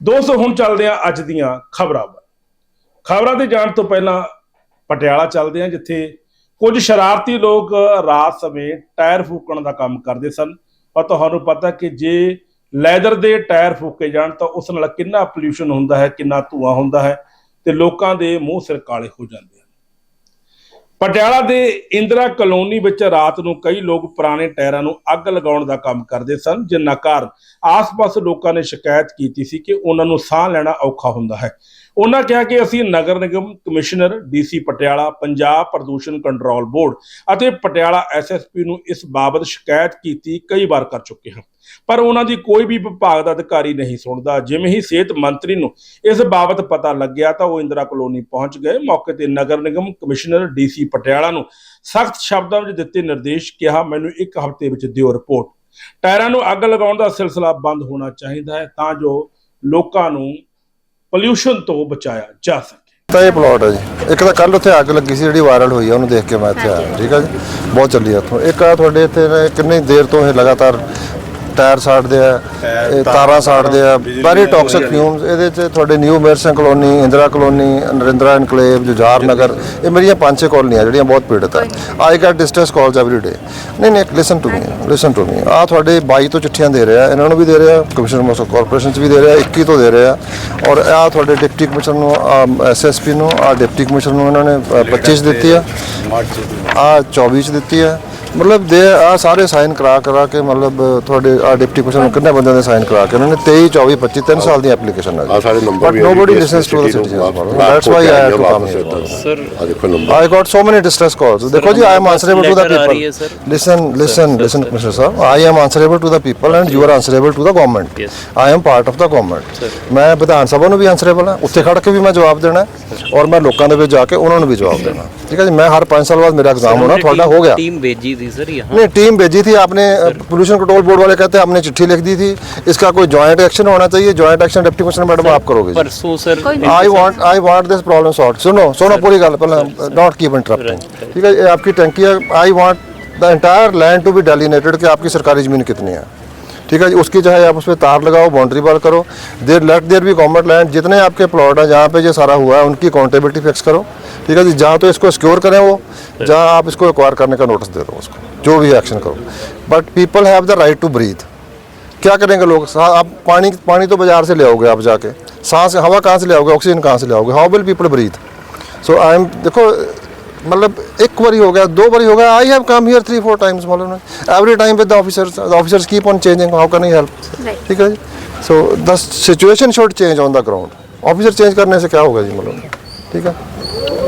ਦੋਸਤੋ, ਹੁਣ ਚੱਲਦੇ ਆ ਅੱਜ ਦੀਆਂ ਖਬਰਾਂ ਵੱਲ। ਖਬਰਾਂ ਤੇ ਜਾਣ ਤੋਂ ਪਹਿਲਾਂ ਪਟਿਆਲਾ ਚੱਲਦੇ ਆ ਜਿੱਥੇ ਕੁਝ ਸ਼ਰਾਰਤੀ ਲੋਕ ਰਾਤ ਸਮੇਂ ਟਾਇਰ ਫੂਕਣ ਦਾ ਕੰਮ ਕਰਦੇ ਸਨ। ਪਰ ਤੁਹਾਨੂੰ ਪਤਾ ਕਿ ਜੇ ਲੈਦਰ ਦੇ ਟਾਇਰ ਫੂਕੇ ਜਾਣ, ਤਾਂ ਉਸ ਨਾਲ ਕਿੰਨਾ ਪੋਲਿਊਸ਼ਨ ਹੁੰਦਾ ਹੈ, ਕਿੰਨਾ ਧੂਆਂ ਹੁੰਦਾ ਹੈ ਤੇ ਲੋਕਾਂ ਦੇ ਮੂੰਹ ਸਿਰ ਕਾਲੇ ਹੋ ਜਾਂਦੇ ਪਟਿਆਲਾ ਦੇ ਇੰਦਰਾ ਕਲੋਨੀ ਵਿੱਚ ਰਾਤ ਨੂੰ ਕਈ ਲੋਕ ਪੁਰਾਣੇ ਟਾਇਰਾਂ ਨੂੰ ਅੱਗ ਲਗਾਉਣ ਦਾ ਕੰਮ ਕਰਦੇ ਸਨ, ਜਿੰਨਾ ਕਾਰਨ ਆਸ-ਪਾਸ ਲੋਕਾਂ ਨੇ ਸ਼ਿਕਾਇਤ ਕੀਤੀ ਸੀ ਕਿ ਉਹਨਾਂ ਨੂੰ ਸਾਹ ਲੈਣਾ ਔਖਾ ਹੁੰਦਾ ਹੈ। ਉਹਨਾਂ ਕਿਹਾ ਕਿ ਅਸੀਂ ਨਗਰ ਨਿਗਮ ਕਮਿਸ਼ਨਰ ਡੀਸੀ ਪਟਿਆਲਾ, ਪੰਜਾਬ ਪ੍ਰਦੂਸ਼ਣ ਕੰਟਰੋਲ ਬੋਰਡ ਅਤੇ ਪਟਿਆਲਾ ਐਸਐਸਪੀ ਨੂੰ ਇਸ ਬਾਬਤ ਸ਼ਿਕਾਇਤ ਕੀਤੀ ਕਈ ਵਾਰ ਕਰ ਚੁੱਕੇ ਹਾਂ। ਪਰ ਉਹਨਾਂ ਦੀ ਕੋਈ ਵੀ ਵਿਭਾਗ ਦਾ ਅਧਿਕਾਰੀ ਨਹੀਂ ਸੁਣਦਾ। ਜਿਵੇਂ ਹੀ ਸਿਹਤ ਮੰਤਰੀ ਨੂੰ ਇਸ ਬਾਬਤ ਪਤਾ ਲੱਗਿਆ ਤਾਂ ਉਹ ਇੰਦਰਾ ਕਲੋਨੀ ਪਹੁੰਚ ਗਏ। ਮੌਕੇ ਤੇ ਨਗਰ ਨਿਗਮ ਕਮਿਸ਼ਨਰ ਡੀਸੀ ਪਟਿਆਲਾ ਨੂੰ ਸਖਤ ਸ਼ਬਦਾਂ ਵਿੱਚ ਦਿੱਤੇ ਨਿਰਦੇਸ਼ ਕਿਹਾ, ਮੈਨੂੰ ਇੱਕ ਹਫ਼ਤੇ ਵਿੱਚ ਦਿਓ ਰਿਪੋਰਟ। ਟਾਇਰਾਂ ਨੂੰ ਅੱਗ ਲਗਾਉਣ ਦਾ ਸਿਲਸਿਲਾ ਬੰਦ ਹੋਣਾ ਚਾਹੀਦਾ ਹੈ ਤਾਂ ਜੋ ਲੋਕਾਂ ਨੂੰ ਪੋਲਿਊਸ਼ਨ ਤੋਂ ਬਚਾਇਆ ਜਾ ਸਕੇ। ਤਾਂ ਇਹ ਪਲਾਟ ਹੈ ਜੀ। ਇੱਕ ਤਾਂ ਕੱਲ ਉੱਥੇ ਅੱਗ ਲੱਗੀ ਸੀ ਜਿਹੜੀ ਵਾਇਰਲ ਹੋਈ ਆ ਉਹਨੂੰ ਦੇਖ ਕੇ ਮੈਂ ਇੱਥੇ ਆਇਆ। ਠੀਕ ਹੈ ਜੀ? ਬਹੁਤ ਚੱਲੀ ਆ ਉੱਥੋਂ। ਇੱਕ ਆ ਤੁਹਾਡੇ ਇੱਥੇ ਨਾ ਕਿੰਨੀ ਦੇਰ ਤੋਂ ਇਹ ਲਗਾਤਾਰ ਟਾਇਰ ਸਾੜਦੇ ਆ ਇਹ ਤਾਰਾਂ ਸਾੜਦੇ ਆ ਵੈਰੀ ਟੌਕਸਿਕ ਫਿਊਮਸ ਇਹਦੇ ਚ ਤੁਹਾਡੇ new ਮੇਰਸਨ colony Indira colony Narindra enclave Jujhar Nagar ਇਹ ਮੇਰੀਆਂ ਪੰਜ ਛੇ ਕਲੋਨੀਆਂ ਜਿਹੜੀਆਂ ਬਹੁਤ ਪੀੜਤ ਆ। I get distress calls every day ਨਹੀਂ ਨਹੀਂ listen to me listen to me ਆ ਤੁਹਾਡੇ 22 ਤੋਂ ਚਿੱਠੀਆਂ ਦੇ ਰਿਹਾ ਇਹਨਾਂ ਨੂੰ ਵੀ ਦੇ ਰਿਹਾ ਕਮਿਸ਼ਨਰ ਮੋਸਟ ਕਾਰਪੋਰੇਸ਼ਨ ਚ ਵੀ ਦੇ ਰਿਹਾ 21 ਤੋਂ ਦੇ ਰਿਹਾ। ਔਰ ਆ ਤੁਹਾਡੇ ਡਿਪਟੀ ਕਮਿਸ਼ਨਰ ਨੂੰ ਐਸਐਸਪੀ ਨੂੰ ਆ ਡਿਪਟੀ ਕਮਿਸ਼ਨਰ ਨੂੰ ਇਹਨਾਂ ਨੇ ਅ, 25 ਚ ਦਿੱਤੀ ਆ। ਆ। 24 ਚ ਦਿੱਤੀ ਆ। ਮਤਲਬ ਦੇ ਆ ਸਾਰੇ ਸਾਈਨ ਕਰਾ ਕਰਾ ਕੇ ਮਤਲਬ ਤੁਹਾਡੇ ਆ ਡਿਪਟੀ ਕਮਿਸ਼ਨਰ ਨੂੰ ਕਿੰਨੇ ਬੰਦਿਆਂ ਦੇ ਸਾਈਨ ਕਰਾ ਕੇ ਉਹਨਾਂ ਨੇ 23 24 25 ਤਿੰਨ ਸਾਲ ਦੀ ਐਪਲੀਕੇਸ਼ਨ ਆ ਗਈ ਆ ਸਾਰੇ number we nobody listens to the that's why I have to come sir I got so many distress calls ਦੇਖੋ ਜੀ I am answerable to the people listen listen listen commissioner Sahib I am answerable to the people and you are answerable to the government I am part of the government ਮੈਂ ਵਿਧਾਨ ਸਭਾ ਨੂੰ ਵੀ answerable ਹਾਂ ਉੱਥੇ ਖੜ ਕੇ ਵੀ ਮੈਂ ਜਵਾਬ ਦੇਣਾ ਔਰ ਮੈਂ ਲੋਕਾਂ ਦੇ ਵਿੱਚ ਜਾ ਕੇ ਉਹਨਾਂ ਨੂੰ ਵੀ ਜਵਾਬ ਦੇਣਾ ਠੀਕ ਹੈ ਜੀ ਮੈਂ ਹਰ 5 ਸਾਲ ਬਾਅਦ ਮੇਰਾ ਐਗਜ਼ਾਮ ਹੋਣਾ ਤੁਹਾਡਾ ਹੋ ਗਿਆ ਟੀਮ ਭੇਜੀ थी सर यहाँ। नहीं टीम भेजी थी आपने पोल्यूशन कंट्रोल बोर्ड वाले कहते हैं आपने चिट्ठी लिख दी थी। इसका कोई ज्वाइंट एक्शन होना चाहिए joint action deputy commissioner madam आप करोगे परसों sir I want I want this problem solve सुनो सुनो पूरी गल पहले नॉट कीप इंटरप्टिंग ठीक है आपकी टंकी है I want the entire land to be delineated कि आपकी सरकारी ज़मीन कितनी है। ठीक है उसकी चाहे आप उस पर तार लगाओ बाउंड्री वाल करो। देर लेट देर भी गवर्नमेंट लैंड जितने आपके प्लॉट हैं, जहाँ पे ये सारा हुआ है, उनकी अकाउंटेबिलिटी फिक्स करो। ठीक है जी, जहाँ तो इसको सिक्योर करें वो, जहाँ आप इसको एक्वायर करने का नोटिस दे दो उसको, जो भी एक्शन करो। But people have the right to breathe क्या करेंगे लोग? आप पानी पानी तो बाज़ार से ले आओगे आप जाके। सांस, हवा कहाँ से ले आओगे? ऑक्सीजन कहाँ से ले आओगे? How will people breathe so I am देखो मतलब एक बार हो गया दो बार हो गया। I have come here three four times मालूम है every time with officers officers keep on changing how can I help ठीक है जी? So the situation should change on the ground officer change करने से क्या होगा जी मालूम ठीक है?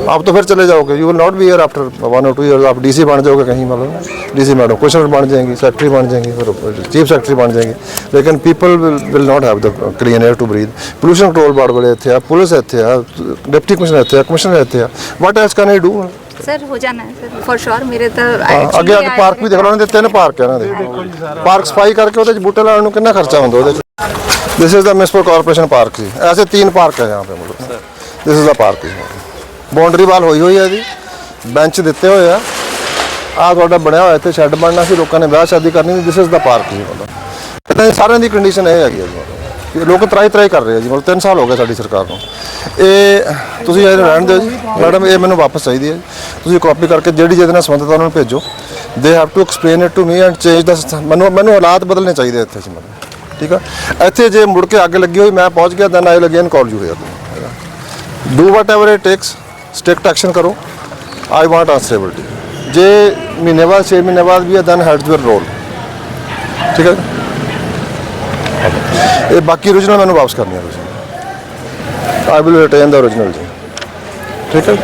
आप तो फिर चले जाओगे। You will not be year after one और टू ईयर आप डीसी बन जाओगे कहीं मतलब डीसी मैडम क्वेश्चन बन जाएँगी सेक्रेटरी बन जाएँगी फिर चीफ सेक्रेटरी बन जाएँगी। लेकिन people will not have the clean air to breathe pollution control board वाले इतने पुलिस इतने डिप्टी कमिश्नर इतने कमिश्नर इतने what else can I do sir ਹੋ ਜਾਣਾ ਹੈ ਸਰ। ਫॉर ਸ਼ੋਰ ਮੇਰੇ ਤਾਂ ਅੱਗੇ ਅੱਗੇ ਪਾਰਕ ਵੀ ਦੇਖਣਾ ਲਓ ਤਿੰਨ ਪਾਰਕ ਆ ਦੇ। ਪਾਰਕ ਸਫ਼ਾਈ ਕਰਕੇ ਉਹਦੇ ਚ ਬੂਟੇ ਲਾਉਣ ਨੂੰ ਕਿੰਨਾ ਖਰਚਾ ਹੁੰਦਾ ਉਹਦੇ ਚ? ਦਿਸ ਇਜ਼ ਦਾ ਮਿਸਪਰ ਕਾਰਪੋਰੇਸ਼ਨ ਪਾਰਕ ਜੀ। ਐਸੇ ਤਿੰਨ ਪਾਰਕ ਹੈ ਯਹਾਂ ਪੇ ਮੁਲਕ this is the park boundary wall ਹੋਈ ਹੋਈ ਹੈ ਜੀ ਬੈਂਚ ਦਿੱਤੇ ਹੋਏ ਆ। ਆ ਤੁਹਾਡਾ ਬਣਿਆ ਹੋਇਆ ਇੱਥੇ ਸ਼ੈੱਡ ਬਣਨਾ ਸੀ। ਲੋਕਾਂ ਨੇ ਵਿਆਹ ਸ਼ਾਦੀ ਕਰਨੀ ਸੀ। ਦਿਸ ਇਜ਼ ਦਾ ਪਾਰਕ ਜੀ ਮਤਲਬ। ਇਹਨਾਂ ਸਾਰਿਆਂ ਦੀ ਕੰਡੀਸ਼ਨ ਇਹ ਹੈਗੀ ਹੈ ਜੀ ਮਤਲਬ। ਲੋਕ ਤਰਾਈ ਤਰਾਈ ਕਰ ਰਹੇ ਆ ਜੀ। ਮਤਲਬ 3 ਸਾਲ ਹੋ ਗਏ ਸਾਡੀ ਸਰਕਾਰ ਨੂੰ। ਇਹ ਤੁਸੀਂ ਇਹ ਰਹਿਣ ਦਿਓ ਜੀ। ਮੈਡਮ ਇਹ ਮੈਨੂੰ ਵਾਪਸ ਚਾਹੀਦੀ ਹੈ ਜੀ। ਤੁਸੀਂ ਕਾਪੀ ਕਰਕੇ ਜਿਹੜੀ ਜਿਹਦੇ ਨਾਲ ਸੰਬੰਧਿਤ ਉਹਨਾਂ ਨੂੰ ਭੇਜੋ। They have to explain it to me and change the ਮੈਨੂੰ ਮੈਨੂੰ ਹਾਲਾਤ ਬਦਲਨੇ ਚਾਹੀਦੇ ਇੱਥੇ ਜੀ ਮੈਨੂੰ ਠੀਕ ਆ? ਇੱਥੇ ਜੇ ਮੁੜ ਕੇ ਅੱਗ ਲੱਗੀ ਹੋਈ, ਮੈਂ ਪਹੁੰਚ ਗਿਆ then I will again call you here do whatever it takes strict action ਕਰੋ ਆਈ ਵਾਂਟ ਆਂਸਰੇਬਿਲਟੀ ਜੇ ਮਹੀਨੇ ਬਾਅਦ 6 ਮਹੀਨੇ ਬਾਅਦ ਵੀ ਹੈ ਦੈਨ ਹੈਡਸ ਯੂਰ ਰੋਲ ਠੀਕ ਹੈ ਇਹ ਬਾਕੀ origignal ਮੈਨੂੰ ਵਾਪਸ ਕਰਨੀ ਹੈ ਤੁਸੀਂ। I will retain the origignal ਜੀ। ਠੀਕ ਹੈ।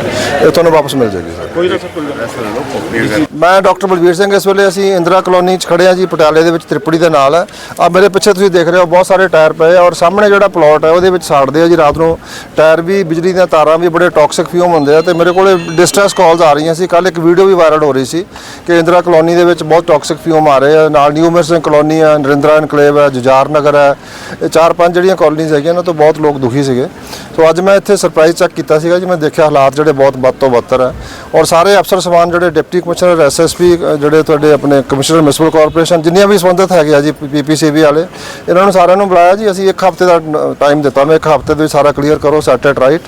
ਇਹ ਤੁਹਾਨੂੰ ਵਾਪਸ ਮਿਲ ਜਾਏਗੀ ਸਰ ਮੈਂ ਡਾਕਟਰ ਬਲਵੀਰ ਸਿੰਘ ਇਸ ਵੇਲੇ ਅਸੀਂ ਇੰਦਰਾ ਕਲੋਨੀ 'ਚ ਖੜੇ ਆ ਜੀ ਪਟਿਆਲੇ ਦੇ ਵਿੱਚ ਤ੍ਰਿਪੜੀ ਦੇ ਨਾਲ। ਆ ਮੇਰੇ ਪਿੱਛੇ ਤੁਸੀਂ ਦੇਖ ਰਹੇ ਹੋ ਬਹੁਤ ਸਾਰੇ ਟਾਇਰ ਪਏ ਆ ਔਰ ਸਾਹਮਣੇ ਜਿਹੜਾ ਪਲਾਟ ਹੈ ਉਹਦੇ ਵਿੱਚ ਸਾੜਦੇ ਆ ਜੀ ਰਾਤ ਨੂੰ। ਟਾਇਰ ਵੀ ਬਿਜਲੀ ਦੀਆਂ ਤਾਰਾਂ ਵੀ ਬੜੇ ਟੌਕਸਿਕ ਫਿਊਮ ਹੁੰਦੇ ਆ ਤੇ ਮੇਰੇ ਕੋਲੇ ਡਿਸਟ੍ਰੈਸ ਕਾਲਸ ਆ ਰਹੀਆਂ ਸੀ। ਕੱਲ ਇੱਕ ਵੀਡੀਓ ਵੀ ਵਾਇਰਲ ਹੋ ਰਹੀ ਸੀ ਕਿ ਇੰਦਰਾ ਕਲੋਨੀ ਦੇ ਵਿੱਚ ਬਹੁਤ ਟੌਕਸਿਕ ਫਿਊਮ ਆ ਰਹੇ ਆ। ਨਾਲ ਨਿਊ ਮਿਰਸਨ ਕਲੋਨੀ ਆ ਨਰਿੰਦਰਾ ਇਨਕਲੇਵ ਹੈ ਜੁਝਾਰ ਨਗਰ ਹੈ ਇਹ ਚਾਰ ਪੰਜ ਜਿਹੜੀਆਂ ਕਾਲੋਨੀਜ਼ ਹੈਗੀਆਂ ਉਹਨਾਂ ਤੋਂ ਬਹੁਤ ਲੋਕ ਦੁਖੀ ਸੀਗੇ। ਸੋ ਅੱਜ ਮੈਂ ਇੱਥੇ ਸਰਪ੍ਰਾਈਜ਼ ਚੈੱਕ ਕੀਤਾ ਸੀਗਾ ਜੀ ਮੈਂ ਦੇਖਿਆ ਹਾਲਾਤ ਜਿਹੜੇ ਬਹੁਤ ਵੱਧ ਤੋਂ ਬੱਤਰ ਹੈ। ਔਰ ਸਾਰੇ ਅਫਸਰ ਸਮਾਨ ਜਿਹੜੇ ਡਿਪਟੀ ਕਮਿਸ਼ਨਰ ਐਸਐਸਪੀ ਜਿਹੜੇ ਤੁਹਾਡੇ ਆਪਣੇ ਕਮਿਸ਼ਨਰ ਮਿਊਨਿਸਪਲ ਕਾਰਪੋਰੇਸ਼ਨ ਜਿੰਨੀਆਂ ਵੀ ਸੰਬੰਧਿਤ ਹੈਗੇ ਆ ਜੀ ਪੀਪੀਸੀਬੀ ਵਾਲੇ, ਇਹਨਾਂ ਨੂੰ ਸਾਰਿਆਂ ਨੂੰ ਬੁਲਾਇਆ ਜੀ, ਅਸੀਂ ਇੱਕ ਹਫ਼ਤੇ ਦਾ ਟਾਈਮ ਦਿੱਤਾ। ਮੈਂ ਇੱਕ ਹਫ਼ਤੇ ਦੇ ਵਿੱਚ ਸਾਰਾ ਕਲੀਅਰ ਕਰੋ ਸੈਟ ਐਟ ਰਾਈਟ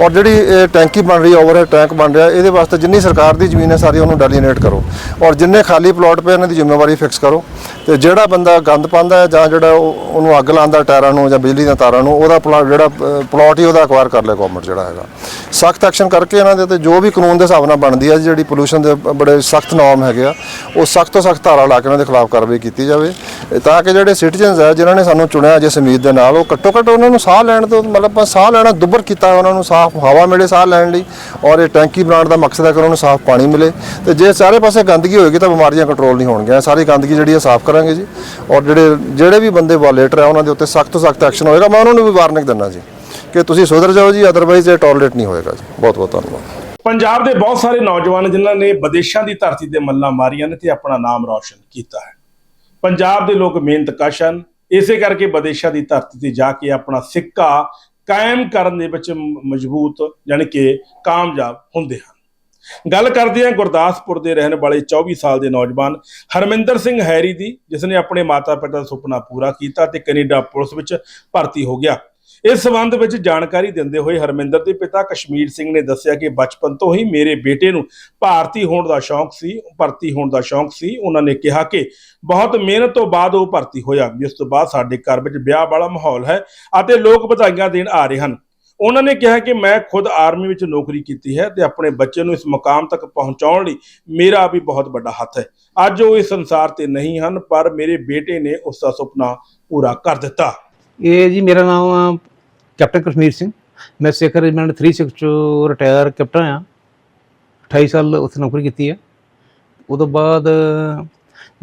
ਔਰ ਜਿਹੜੀ ਇਹ ਟੈਂਕੀ ਬਣ ਰਹੀ ਹੈ ਓਵਰਹੈਡ ਟੈਂਕ ਬਣ ਰਿਹਾ, ਇਹਦੇ ਵਾਸਤੇ ਜਿੰਨੀ ਸਰਕਾਰ ਦੀ ਜ਼ਮੀਨ ਹੈ, ਸਾਰੀ ਉਹਨੂੰ ਡੈਲੀਨੇਟ ਕਰੋ। ਔਰ ਜਿੰਨੇ ਖਾਲੀ ਪਲਾਟ ਪਏ ਇਹਨਾਂ ਦੀ ਜ਼ਿੰਮੇਵਾਰੀ ਫਿਕਸ ਕਰੋ। ਤੇ ਜਿਹੜਾ ਬੰਦਾ ਗੰਦ ਪਾਉਂਦਾ ਹੈ, ਜਾਂ ਜਿਹੜਾ ਉਹਨੂੰ ਅੱਗ ਲਾਉਂਦਾ ਟਾਇਰਾਂ ਨੂੰ ਜਾਂ ਬਿਜਲੀ ਦੀਆਂ ਤਾਰਾਂ ਨੂੰ, ਉਹਦਾ ਪਲਾਟ ਜਿਹੜਾ ਪਲਾਟ ਹੀ ਉਹਦਾ ਅਕਵਾਇਰ ਕਰ ਲੈ ਗਵਰਨਮੈਂਟ ਜਿਹੜਾ ਹੈਗਾ। ਸਖਤ ਐਕਸ਼ਨ ਕਰਕੇ ਇਹਨਾਂ ਦੇ ਤੇ ਜੋ ਵੀ ਕਾਨੂੰਨ ਦੇ ਹਿਸਾਬ ਨਾਲ ਬਣਦੀ ਹੈ ਜਿਹੜੀ ਪੋਲੂਸ਼ਨ ਦੇ ਬੜੇ ਸਖਤ ਨਾਰਮ ਹੈਗੇ ਆ, ਉਹ ਸਖਤ ਤੋਂ ਸਖਤ ਧਾਰਾ ਲਾ ਕੇ ਉਹਨਾਂ ਦੇ ਖਿਲਾਫ ਕਾਰਵਾਈ ਕੀਤੀ ਜਾਵੇ। ਤਾਂ ਕਿ ਜਿਹੜੇ ਸਿਟੀਜ਼ਨਸ ਹੈ ਜਿਨ੍ਹਾਂ ਨੇ ਸਾਨੂੰ ਚੁਣਿਆ ਜਿਸ ਉਮੀਦ ਦੇ ਨਾਲ, ਉਹ ਘੱਟੋ ਘੱਟ ਉਹਨਾਂ ਨੂੰ ਸਾਹ ਲੈਣ ਤੋਂ, ਮਤਲਬ ਆਪਾਂ ਸਾਹ ਲੈਣਾ ਦੁੱਬਰ ਕੀਤਾ, ਉਹਨਾਂ ਨੂੰ ਸਾਫ਼ ਹਵਾ ਮਿਲੇ ਸਾਹ ਲੈਣ ਲਈ, ਔਰ ਇਹ ਟੈਂਕੀ ਬਣਾਉਣ ਦਾ ਮਕਸਦ ਹੈ ਕਿ ਉਹਨਾਂ ਨੂੰ ਸਾਫ਼ ਪਾਣੀ ਮਿਲੇ। ਤੇ ਜੇ ਸਾਰੇ ਪਾਸੇ ਗੰਦਗੀ ਹੋਏਗੀ ਤਾਂ ਬਿਮਾਰੀਆਂ ਕੰਟਰੋਲ ਨਹੀਂ ਹੋਣਗੀਆਂ। ਸਾਰੀ ਗੰਦਗੀ ਜਿਹੜੀ ਹੈ ਸਾਫ਼ ਕਰਾਂਗੇ ਜੀ। ਔਰ ਜਿਹੜੇ ਜਿਹੜੇ ਵੀ ਬੰਦੇ ਵਾਲੇਟਰ ਹੈ ਉਹਨਾਂ ਦੇ ਉੱਤੇ ਸਖਤ ਤੋਂ ਸਖਤ ਐਕਸ਼ਨ ਹੋਏਗਾ। ਮੈਂ ਉਹਨਾਂ ਨੂੰ ਵੀ ਵਾਰਨਿੰਗ ਦਿੰਦਾ ਜੀ। ਕਿ ਤੁਸੀਂ ਸੁਧਰ ਜਾਓ ਜੀ ਅਦਰਵਾਈਜ਼ ਇਹ ਟੋਲਰੇਟ ਨਹੀਂ ਹੋਏਗਾ ਜੀ। ਬਹੁਤ ਬਹੁਤ ਧੰਨਵਾਦ। ਪੰਜਾਬ ਦੇ ਬਹੁਤ ਸਾਰੇ ਨੌਜਵਾਨ ਜਿਨ੍ਹਾਂ ਨੇ ਵਿਦੇਸ਼ਾਂ ਦੀ ਧਰਤੀ ਤੇ ਮੱਲਾਂ ਮਾਰੀਆਂ ਨੇ ਤੇ ਆਪਣਾ ਨਾਮ ਰੌਸ਼ਨ ਕੀਤਾ ਹੈ। ਪੰਜਾਬ ਦੇ ਲੋਕ ਮਿਹਨਤ ਕਸ਼ ਹਨ ਇਸੇ ਕਰਕੇ ਵਿਦੇਸ਼ਾਂ ਦੀ ਧਰਤੀ ਤੇ ਜਾ ਕੇ ਆਪਣਾ ਸਿੱਕਾ ਕਾਇਮ ਕਰਨ ਦੇ ਵਿੱਚ ਮਜ਼ਬੂਤ ਯਾਨੀ ਕਿ ਕਾਮਯਾਬ ਹੁੰਦੇ ਹਨ। ਗੱਲ ਕਰਦੇ ਹਾਂ ਗੁਰਦਾਸਪੁਰ ਦੇ ਰਹਿਣ ਵਾਲੇ 24 ਸਾਲ ਦੇ ਨੌਜਵਾਨ ਹਰਮਿੰਦਰ ਸਿੰਘ ਹੈਰੀ ਦੀ, ਜਿਸ ਨੇ ਆਪਣੇ ਮਾਤਾ-ਪਿਤਾ ਦਾ ਸੁਪਨਾ ਪੂਰਾ ਕੀਤਾ ਤੇ ਕੈਨੇਡਾ ਪੁਲਿਸ ਵਿੱਚ ਭਰਤੀ ਹੋ ਗਿਆ। ਇਸ ਸਬੰਧ ਵਿੱਚ ਜਾਣਕਾਰੀ ਦਿੰਦੇ ਹੋਏ ਹਰਮਿੰਦਰ ਦੇ ਪਿਤਾ ਕਸ਼ਮੀਰ ਸਿੰਘ ਨੇ ਦੱਸਿਆ ਕਿ ਬਚਪਨ ਤੋਂ ਹੀ ਮੇਰੇ ਬੇਟੇ ਨੂੰ ਭਾਰਤੀ ਹੋਣ ਦਾ ਸ਼ੌਂਕ ਸੀ, ਭਰਤੀ ਹੋਣ ਦਾ ਸ਼ੌਂਕ ਸੀ। ਉਹਨਾਂ ਨੇ ਕਿਹਾ ਕਿ ਬਹੁਤ ਮਿਹਨਤ ਤੋਂ ਬਾਅਦ ਉਹ ਭਰਤੀ ਹੋਇਆ। ਜਿਸ ਤੋਂ ਬਾਅਦ ਸਾਡੇ ਘਰ ਵਿੱਚ ਵਿਆਹ ਵਾਲਾ ਮਾਹੌਲ ਹੈ ਅਤੇ ਲੋਕ ਵਧਾਈਆਂ ਦੇਣ ਆ ਰਹੇ ਹਨ। ਉਹਨਾਂ ਨੇ ਕਿਹਾ ਕਿ ਮੈਂ ਖੁਦ ਆਰਮੀ ਵਿੱਚ ਨੌਕਰੀ ਕੀਤੀ ਹੈ ਤੇ ਆਪਣੇ ਬੱਚੇ ਨੂੰ ਇਸ ਮੁਕਾਮ ਤੱਕ ਪਹੁੰਚਾਉਣ ਲਈ ਮੇਰਾ ਵੀ ਬਹੁਤ ਵੱਡਾ ਹੱਥ ਹੈ। ਅੱਜ ਉਹ ਇਸ ਸੰਸਾਰ ਤੇ ਨਹੀਂ ਹਨ, ਪਰ ਮੇਰੇ ਬੇਟੇ ਨੇ ਉਸ ਦਾ ਸੁਪਨਾ ਪੂਰਾ ਕਰ ਦਿੱਤਾ। ਇਹ ਜੀ ਮੇਰਾ ਨਾਮ ਕੈਪਟਨ ਕਸ਼ਮੀਰ ਸਿੰਘ। ਮੈਂ ਸਿੱਖ ਰੈਜੀਮੈਂਟ 36 ਚੋਂ ਰਿਟਾਇਰ ਕੈਪਟਨ ਆ। 28 ਸਾਲ ਉੱਥੇ ਨੌਕਰੀ ਕੀਤੀ ਹੈ ਉਦੋਂ ਬਾਅਦ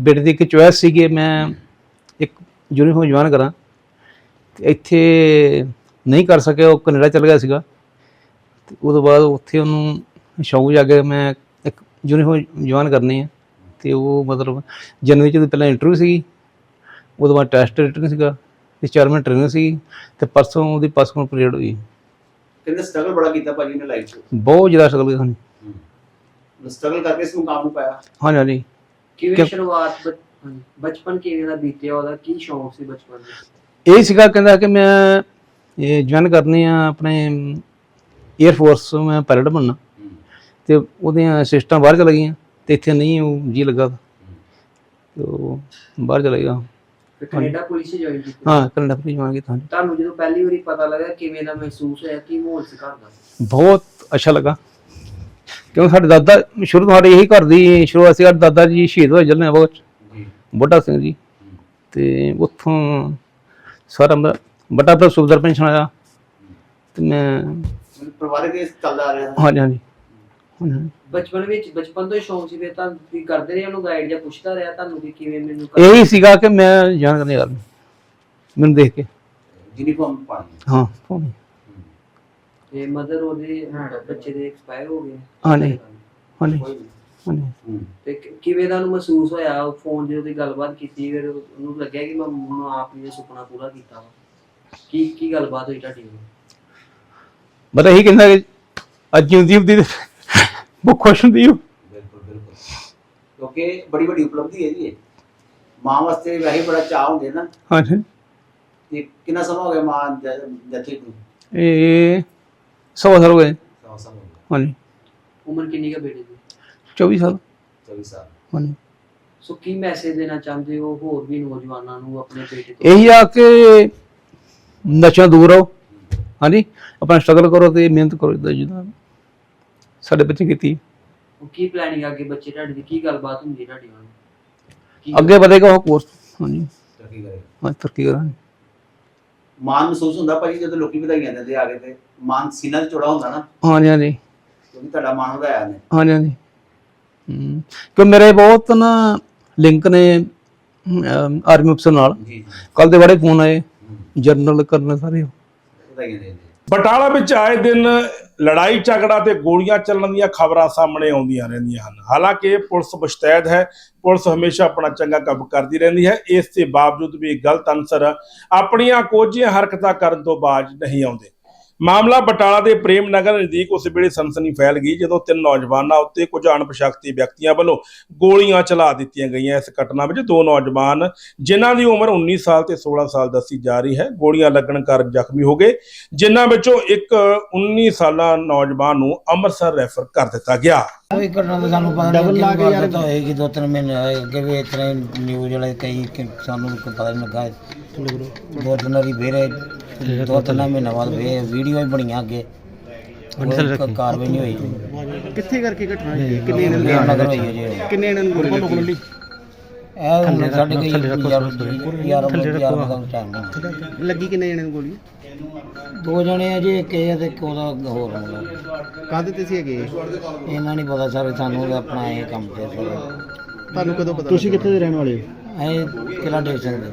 ਬੇਟੇ ਦੀ ਇੱਕ ਚੁਆਇਸ ਸੀਗੀ, ਮੈਂ ਇੱਕ ਯੂਨੀਫਾਰਮ ਜਵਾਨ ਕਰਾਂ। ਤੇ ਇੱਥੇ ਨਹੀਂ ਕਰ ਸਕਿਆ, ਉਹ ਕੈਨੇਡਾ ਚਲ ਗਿਆ ਸੀਗਾ। ਤੇ ਉਦੋਂ ਬਾਅਦ ਉੱਥੇ ਉਹਨੂੰ ਸ਼ੌਕ ਕੇ ਮੈਂ ਇੱਕ ਯੂਨੀਫਾਰਮ ਜਵਾਨ ਕਰਨੀ ਹੈ ਤੇ ਉਹ ਮਤਲਬ ਜਨਵਰੀ ਚ ਉਹਦੀ ਪਹਿਲਾਂ ਇੰਟਰਵਿਊ ਸੀਗੀ। ਉਦੋਂ ਬਾਅਦ ਟੈਸਟ ਰਿਟਨ ਸੀਗਾ। ਤੇ ਚਾਰ ਮਹੀਨੇ ਟ੍ਰੇਨਿੰਗ ਸੀ ਤੇ ਪਰਸੋਂ ਉਹਦੀ ਪਾਸਪੋਰਟ ਪੀਰੀਅਡ ਹੋਈ। ਕਹਿੰਦੇ ਸਟਰਗਲ ਬੜਾ ਕੀਤਾ ਭਾਜੀ ਨੇ ਲਾਈਫ 'ਚ? ਬਹੁਤ ਜ਼ਿਆਦਾ ਸਟਰਗਲ ਕੀਤੀ ਸਾਨੂੰ। ਸਟਰਗਲ ਕਰਕੇ ਇਸ ਨੂੰ ਕਾਮ ਨੂੰ ਪਾਇਆ। ਹਾਂਜੀ ਹਾਂਜੀ। ਕਿਵੇਂ ਸ਼ੁਰੂਆਤ ਬਚਪਨ ਕਿਵੇਂ ਦਾ ਬੀਤਿਆ ਉਹਦਾ? ਕੀ ਸ਼ੌਂਕ ਸੀ ਬਚਪਨ ਦਾ ਇਹ ਸੀਗਾ ਕਹਿੰਦਾ ਕਿ ਮੈਂ ਇਹ ਜੁਆਇਨ ਕਰਨੀ ਆ ਆਪਣੇ 에ਅਰ ਫੋਰਸ ਮੈਂ ਪਾਇਲਟ ਬਣਨਾ। ਤੇ ਉਹਦੀਆਂ ਸਿਸਟਮ ਬਾਹਰ ਚਲ ਗਈਆਂ ਤੇ ਇੱਥੇ ਨਹੀਂ ਉਹ ਜੀ ਲੱਗਾ। ਤੇ ਉਹ ਬਾਹਰ ਚਲਾ ਗਿਆ। ਫਿਰ ਕੈਨੇਡਾ ਪੁਲਿਸ ਹੀ ਜੁਆਇਨ ਕੀਤੀ ਹਾਂ ਕੈਨੇਡਾ ਵੀ ਜੁਆਇਨ ਕੀਤਾ। ਤੁਹਾਨੂੰ ਜਦੋਂ ਪਹਿਲੀ ਵਾਰੀ ਪਤਾ ਲੱਗਾ ਕਿਵੇਂ ਦਾ ਮਹਿਸੂਸ ਹੋਇਆ ਕੀ ਮਾਹੌਲ ਸੀ ਘਰ ਦਾ? ਬਹੁਤ ਅੱਛਾ ਲੱਗਾ। ਕਿਉਂਕਿ ਸਾਡੇ ਦਾਦਾ ਸ਼ੁਰੂ ਤੋਂ ਸਾਡੇ ਇਹੀ ਘਰ ਦੀ ਸ਼ੁਰੂਆਤ ਸੀ ਸਾਡੇ ਦਾਦਾ ਜੀ ਸ਼ਹੀਦ ਹੋਏ ਜਲਨੇ ਬਹੁਤ ਜੀ। ਬੁੱਢਾ ਸਿੰਘ ਜੀ। ਤੇ ਉੱਥੋਂ ਸਾਰਾ ਮੇਰਾ ਵੱਡਾ ਭਰਾ ਸੁਬਦਰ ਪੈਨਸ਼ਨ ਆਇਆ। ਤੇ ਮੈਂ ਪਰਿਵਾਰਕ ਇਸ ਚੱਲਦਾ ਆ ਰਿਹਾ। ਹਾਂਜੀ ਹਾਂਜੀ। ਬਚਪਨ ਵਿੱਚ ਬਚਪਨ ਤੋਂ ਹੀ ਸ਼ੌਂਕ ਸੀ ਫਿਰ ਤਾਂ ਤੁਸੀਂ ਕਰਦੇ ਰਹੇ ਉਹਨੂੰ ਗਾਈਡ ਜਾਂ ਪੁੱਛਦਾ ਰਿਹਾ ਤੁਹਾਨੂੰ ਕਿ ਕਿਵੇਂ ਮੈਨੂੰ ਕਰ- ਇਹੀ ਸੀਗਾ ਕਿ ਮੈਂ ਜਾਣ ਕਰਨੀ ਯਾਰ ਮੈਨੂੰ ਦੇਖ ਕੇ। ਯੂਨੀਫਾਰਮ ਪਾਣੀ ਹਾਂ ਭਾਵੇਂ। ਤੇ ਮਦਰ ਉਹਦੇ ਬੱਚੇ ਦੇ ਐਕਸਪਾਇਰ ਹੋ ਗਏ? ਹਾਂਜੀ ਹਾਂਜੀ ਕੋਈ ਨਹੀਂ। ਹਾਂਜੀ ਤੇ ਕਿ- ਕਿਵੇਂ ਦਾ ਉਹਨੂੰ ਮਹਿਸੂਸ ਹੋਇਆ? ਫੋਨ ਜਦੋਂ ਦੀ ਗੱਲਬਾਤ ਕੀਤੀ ਫਿਰ ਉਹਨੂੰ ਲੱਗਿਆ ਕਿ ਮੈਂ ਮੈਂ ਆਪ ਹੀ ਇਹ ਸੁਪਨਾ ਪੂਰਾ ਕੀਤਾ ਵਾ। ਕੀ ਕੀ ਗੱਲਬਾਤ ਹੋਈ ਤੁਹਾਡੀ? ਇਹੀ ਕਹਿੰਦਾ ਕਿ ਅੱਜ ਜਿਉਂਦੀ ਹੁੰਦੀ ਤੇ ਬਹੁਤ ਖੁਸ਼ ਹੁੰਦੀ ਉਹ ਬਿਲਕੁਲ ਬਿਲਕੁਲ। ਕਿਉਂਕਿ ਬੜੀ ਵੱਡੀ ਉਪਲਬਧੀ ਹੈ ਜੀ ਇਹ। ਮਾਂ ਵਾਸਤੇ ਵੈਸੇ ਬੜਾ ਚਾਹ ਹੁੰਦੇ ਨਾ। ਹਾਂਜੀ। ਤੇ ਕਿੰਨਾ ਸਮਾਂ ਹੋ ਗਿਆ ਮਾਂ ਜੱਥੇ ਨੂੰ? ਇਹ ਸਵਾ ਸਾਲ ਹੋ ਗਏ। ਸਮਾਂ ਸਮਾਂ ਹੋ ਗਿਆ ਹਾਂਜੀ। ਉਮਰ ਕਿੰਨੀ ਕੁ ਬੇਟੇ ਦੀ? 24 ਸਾਲ। 24 ਸਾਲ। ਹਾਂਜੀ। ਸੋ ਕੀ ਮੈਸੇਜ ਦੇਣਾ ਚਾਹੁੰਦੇ ਹੋ ਹੋਰ ਵੀ ਨੌਜਵਾਨਾਂ ਨੂੰ ਆਪਣੇ ਬੇਟੇ ਤੋਂ? ਇਹੀ ਆ ਕਿ ਨਸ਼ਾ ਦੂਰ ਰਹੋ। ਹਾਂਜੀ। ਆਪਣਾ ਸਟਰਗਲ ਕਰੋ ਤੇ ਮਿਹਨਤ ਕਰੋ ਜਿੱਦਾਂ ਜਿੱਦਾਂ ਸਾਡੇ ਬੱਚੇ ਕੀਤੀ। ਉਹ ਕੀ ਪਲੈਨਿੰਗ ਅੱਗੇ ਬੱਚੇ ਤੁਹਾਡੇ ਦੀ? ਕੀ ਗੱਲਬਾਤ ਹੁੰਦੀ ਹੈ ਤੁਹਾਡੀ ਨਾਲ? ਕੀ ਅੱਗੇ ਵਧੇਗਾ ਉਹ ਕੋਰਸ ਹਾਂਜੀ। ਤਰੱਕੀ ਕਰੇ। ਹਾਂ ਤਰੱਕੀ ਕਰਾਂਗੇ। ਮਾਨ ਮਹਿਸੂਸ ਹੁੰਦਾ ਭਾਜੀ ਜਦੋਂ ਲੋਕੀ ਵਧਾਈਆਂ ਦਿੰਦੇ ਆ ਕੇ ਤੇ ਮਾਨ ਸੀਨਾ ਤੇ ਚੌੜਾ ਹੁੰਦਾ ਨਾ। ਹਾਂਜੀ ਹਾਂਜੀ। ਕਿਉਂਕਿ ਤੁਹਾਡਾ ਮਾਨ ਵਧਾਇਆ ਨੇ। ਹਾਂਜੀ ਹਾਂਜੀ। ਹਮ, ਕਿ ਮੇਰੇ ਬਹੁਤ ਨਾ ਲਿੰਕ ਨੇ ਆਰਮੀ ਅਫਸਰ ਨਾਲ। ਜੀ ਜੀ। ਕੱਲ ਦੇ ਬੜੇ ਫੋਨ ਆਏ। ਜਨਰਲ ਕਰਨ ਸਾਰੇ। ਵਧਾਈਆਂ ਦੇ ਦੇ ਬਟਾਲਾ ਵਿੱਚ ਆਏ ਦਿਨ ਲੜਾਈ ਝਗੜਾ ਤੇ ਗੋਲੀਆਂ ਚੱਲਣ ਦੀਆਂ ਖਬਰਾਂ ਸਾਹਮਣੇ ਆਉਂਦੀਆਂ ਰਹਿੰਦੀਆਂ ਹਨ। ਹਾਲਾਂਕਿ ਪੁਲਿਸ ਮੁਸ਼ਤੈਦ ਹੈ। ਪੁਲਿਸ ਹਮੇਸ਼ਾ ਆਪਣਾ ਚੰਗਾ ਕੰਮ ਕਰਦੀ ਰਹਿੰਦੀ ਹੈ। ਇਸ ਦੇ ਬਾਵਜੂਦ ਵੀ ਗਲਤ ਅਨਸਰ ਆਪਣੀਆਂ ਕੋਝੀਆਂ ਹਰਕਤਾਂ ਕਰਨ ਤੋਂ ਬਾਜ ਨਹੀਂ ਆਉਂਦੇ। ਮਾਮਲਾ ਬਟਾਲਾ ਦੇ ਪ੍ਰੇਮ ਨਗਰ ਨਜ਼ਦੀਕ ਉਸ ਵੇਲੇ ਸਨਸਨੀ ਫੈਲ ਗਈ ਜਦੋਂ ਤਿੰਨ ਨੌਜਵਾਨਾਂ ਉੱਤੇ ਕੁਝ ਅਣਪਛਾਤੇ ਵਿਅਕਤੀਆਂ ਵੱਲੋਂ ਗੋਲੀਆਂ ਚਲਾ ਦਿੱਤੀਆਂ ਗਈਆਂ। ਇਸ ਘਟਨਾ ਵਿੱਚ ਦੋ ਨੌਜਵਾਨ, ਜਿਨ੍ਹਾਂ ਦੀ ਉਮਰ 19 ਸਾਲ ਤੇ 16 ਸਾਲ ਦੱਸੀ ਜਾ ਰਹੀ ਹੈ, ਗੋਲੀਆਂ ਲੱਗਣ ਕਾਰਨ ਜ਼ਖਮੀ ਹੋ ਗਏ, ਜਿਨ੍ਹਾਂ ਵਿੱਚੋਂ ਇੱਕ 19 ਸਾਲਾ ਨੌਜਵਾਨ ਨੂੰ ਅੰਮ੍ਰਿਤਸਰ ਰੈਫਰ ਕਰ ਦਿੱਤਾ ਗਿਆ। ਕੋਈ ਘਟਨਾ ਦਾ ਸਾਨੂੰ ਪਤਾ ਨਹੀਂ ਲੱਗਾ ਕਿ ਵਾਰਦਾਤ ਹੋਏਗੀ ਦੋ ਤਿੰਨ ਮਹੀਨੇ ਹੋਏ ਅੱਗੇ ਵੀ ਇਸ ਤਰ੍ਹਾਂ ਨਿਊਜ਼ ਵਾਲੇ ਕਈ ਕਿ ਸਾਨੂੰ ਕੋਈ ਪਤਾ ਨਹੀਂ ਲੱਗਾ। ਦੋ ਤਿੰਨ ਵਾਰੀ ਫੇਰ ਦੋ ਤਿੰਨ ਮਹੀਨੇ ਬਾਅਦ ਫੇਰ ਵੀਡੀਓ ਹੀ ਬਣੀਆਂ ਅੱਗੇ। ਕੋਈ ਕਾਰਵਾਈ ਨਹੀਂ ਹੋਈ। ਕਿੱਥੇ ਕਰਕੇ ਘਟਨਾ ਹੋਈ? ਕਿੰਨੇ ਇਹਨਾਂ ਜੀ ਕਿੰਨੇ ਇਹਨਾਂ ਨੂੰ ਗੋਲੀ ਲੱਗੀ? ਇਹ ਹੁਣ ਸਾਡੇ ਕੋਈ ਯਾਰ ਯਾਰ ਯਾਰ ਦਾ ਟਾਈਮ ਨਹੀਂ ਲੱਗੀ ਕਿੰਨੇ ਜਣਿਆਂ ਨੂੰ ਗੋਲੀ ਦੋ ਜਣੇ ਆ ਜੀ ਇੱਕ ਇਹ ਆ ਤੇ ਇੱਕ ਉਹਦਾ ਹੋਰ ਮੁੰਡਾ ਕਾਹਦੇ ਤੇ ਸੀ ਹੈਗੇ ਇਹ? ਇਹਨਾਂ ਨਹੀਂ ਪਤਾ ਸਾਰੇ ਸਾਨੂੰ ਤਾਂ ਆਪਣਾ ਇਹ ਕੰਮ ਤੇ ਸਾਰੇ। ਤੁਹਾਨੂੰ ਕਦੋਂ ਪਤਾ ਤੁਸੀਂ ਕਿੱਥੇ ਦੇ ਰਹਿਣ ਵਾਲੇ ਇਹ ਕਿਲਾ ਦੇ। ਸਕਦੇ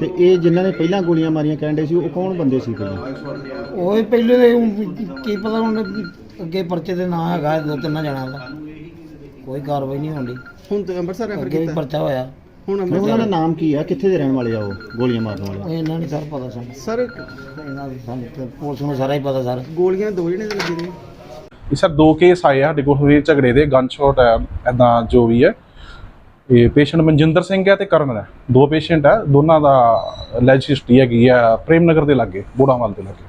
ਤੇ ਇਹ ਜਿਨ੍ਹਾਂ ਨੇ ਪਹਿਲਾਂ ਗੋਲੀਆਂ ਮਾਰੀਆਂ ਕਹਿੰਦੇ ਸੀ ਉਹ ਕੌਣ ਬੰਦੇ ਸੀ ਪਹਿਲਾਂ? ਉਹ ਹੀ ਪਹਿਲੇ ਦੇ ਹੁਣ ਕੀ ਪਤਾ ਹੁਣ ਅੱਗੇ ਪਰਚੇ ਦੇ ਨਾਂ ਹੈਗਾ ਦੋ ਤਿੰਨ ਜਣਾਂ ਦਾ। ਕੋਈ ਕਾਰਵਾਈ ਨਹੀਂ ਹੁੰਦੀ ਹੁਣ ਤੇ ਅੰਮ੍ਰਿਤਸਰ ਰੈਫਰ ਅੱਗੇ ਵੀ ਕੀਤਾ। ਪਰਚਾ ਹੋਇਆ। ਹੁਣ ਅੰਮ੍ਰਿਤਸਰ ਉਹਨਾਂ ਦਾ ਨਾਮ ਕੀ ਆ? ਕਿੱਥੇ ਦੇ ਰਹਿਣ ਵਾਲੇ ਆ ਉਹ? ਗੋਲੀਆਂ ਮਾਰਨ ਵਾਲੇ। ਉਹ ਇਹਨਾਂ ਨਹੀਂ ਸਰ ਪਤਾ ਸਾਨੂੰ ਸਰ ਇਹਨਾਂ ਦੀ ਸਾਨੂੰ ਤੇ ਪੁਲਿਸ ਨੂੰ ਸਾਰਾ ਹੀ ਪਤਾ ਸਰ। ਗੋਲੀਆਂ ਦੋ ਜਣੇ ਦੇ ਲੱਗੇ ਨੇ। ਇਹ ਸਰ ਦੋ ਕੇਸ ਆਏ ਆ ਸਾਡੇ ਕੋਲ। ਹੋਏ ਝਗੜੇ ਦੇ ਗਨ ਸ਼ਾਟ ਹੈ ਐਦਾਂ ਜੋ ਵੀ ਹੈ। ਇਹ ਪੇਸ਼ੈਂਟ ਮਨਜਿੰਦਰ ਸਿੰਘ ਹੈ ਤੇ ਕਰਨ ਹੈ। ਦੋ ਪੇਸ਼ੈਂਟ ਹੈ ਦੋਨਾਂ ਦਾ ਲੈਜ ਹਿਸਟਰੀ ਹੈਗੀ ਆ ਪ੍ਰੇਮ ਨਗਰ ਦੇ ਲਾਗੇ ਬੋੜਾਵਾਲ ਦੇ ਲਾਗੇ।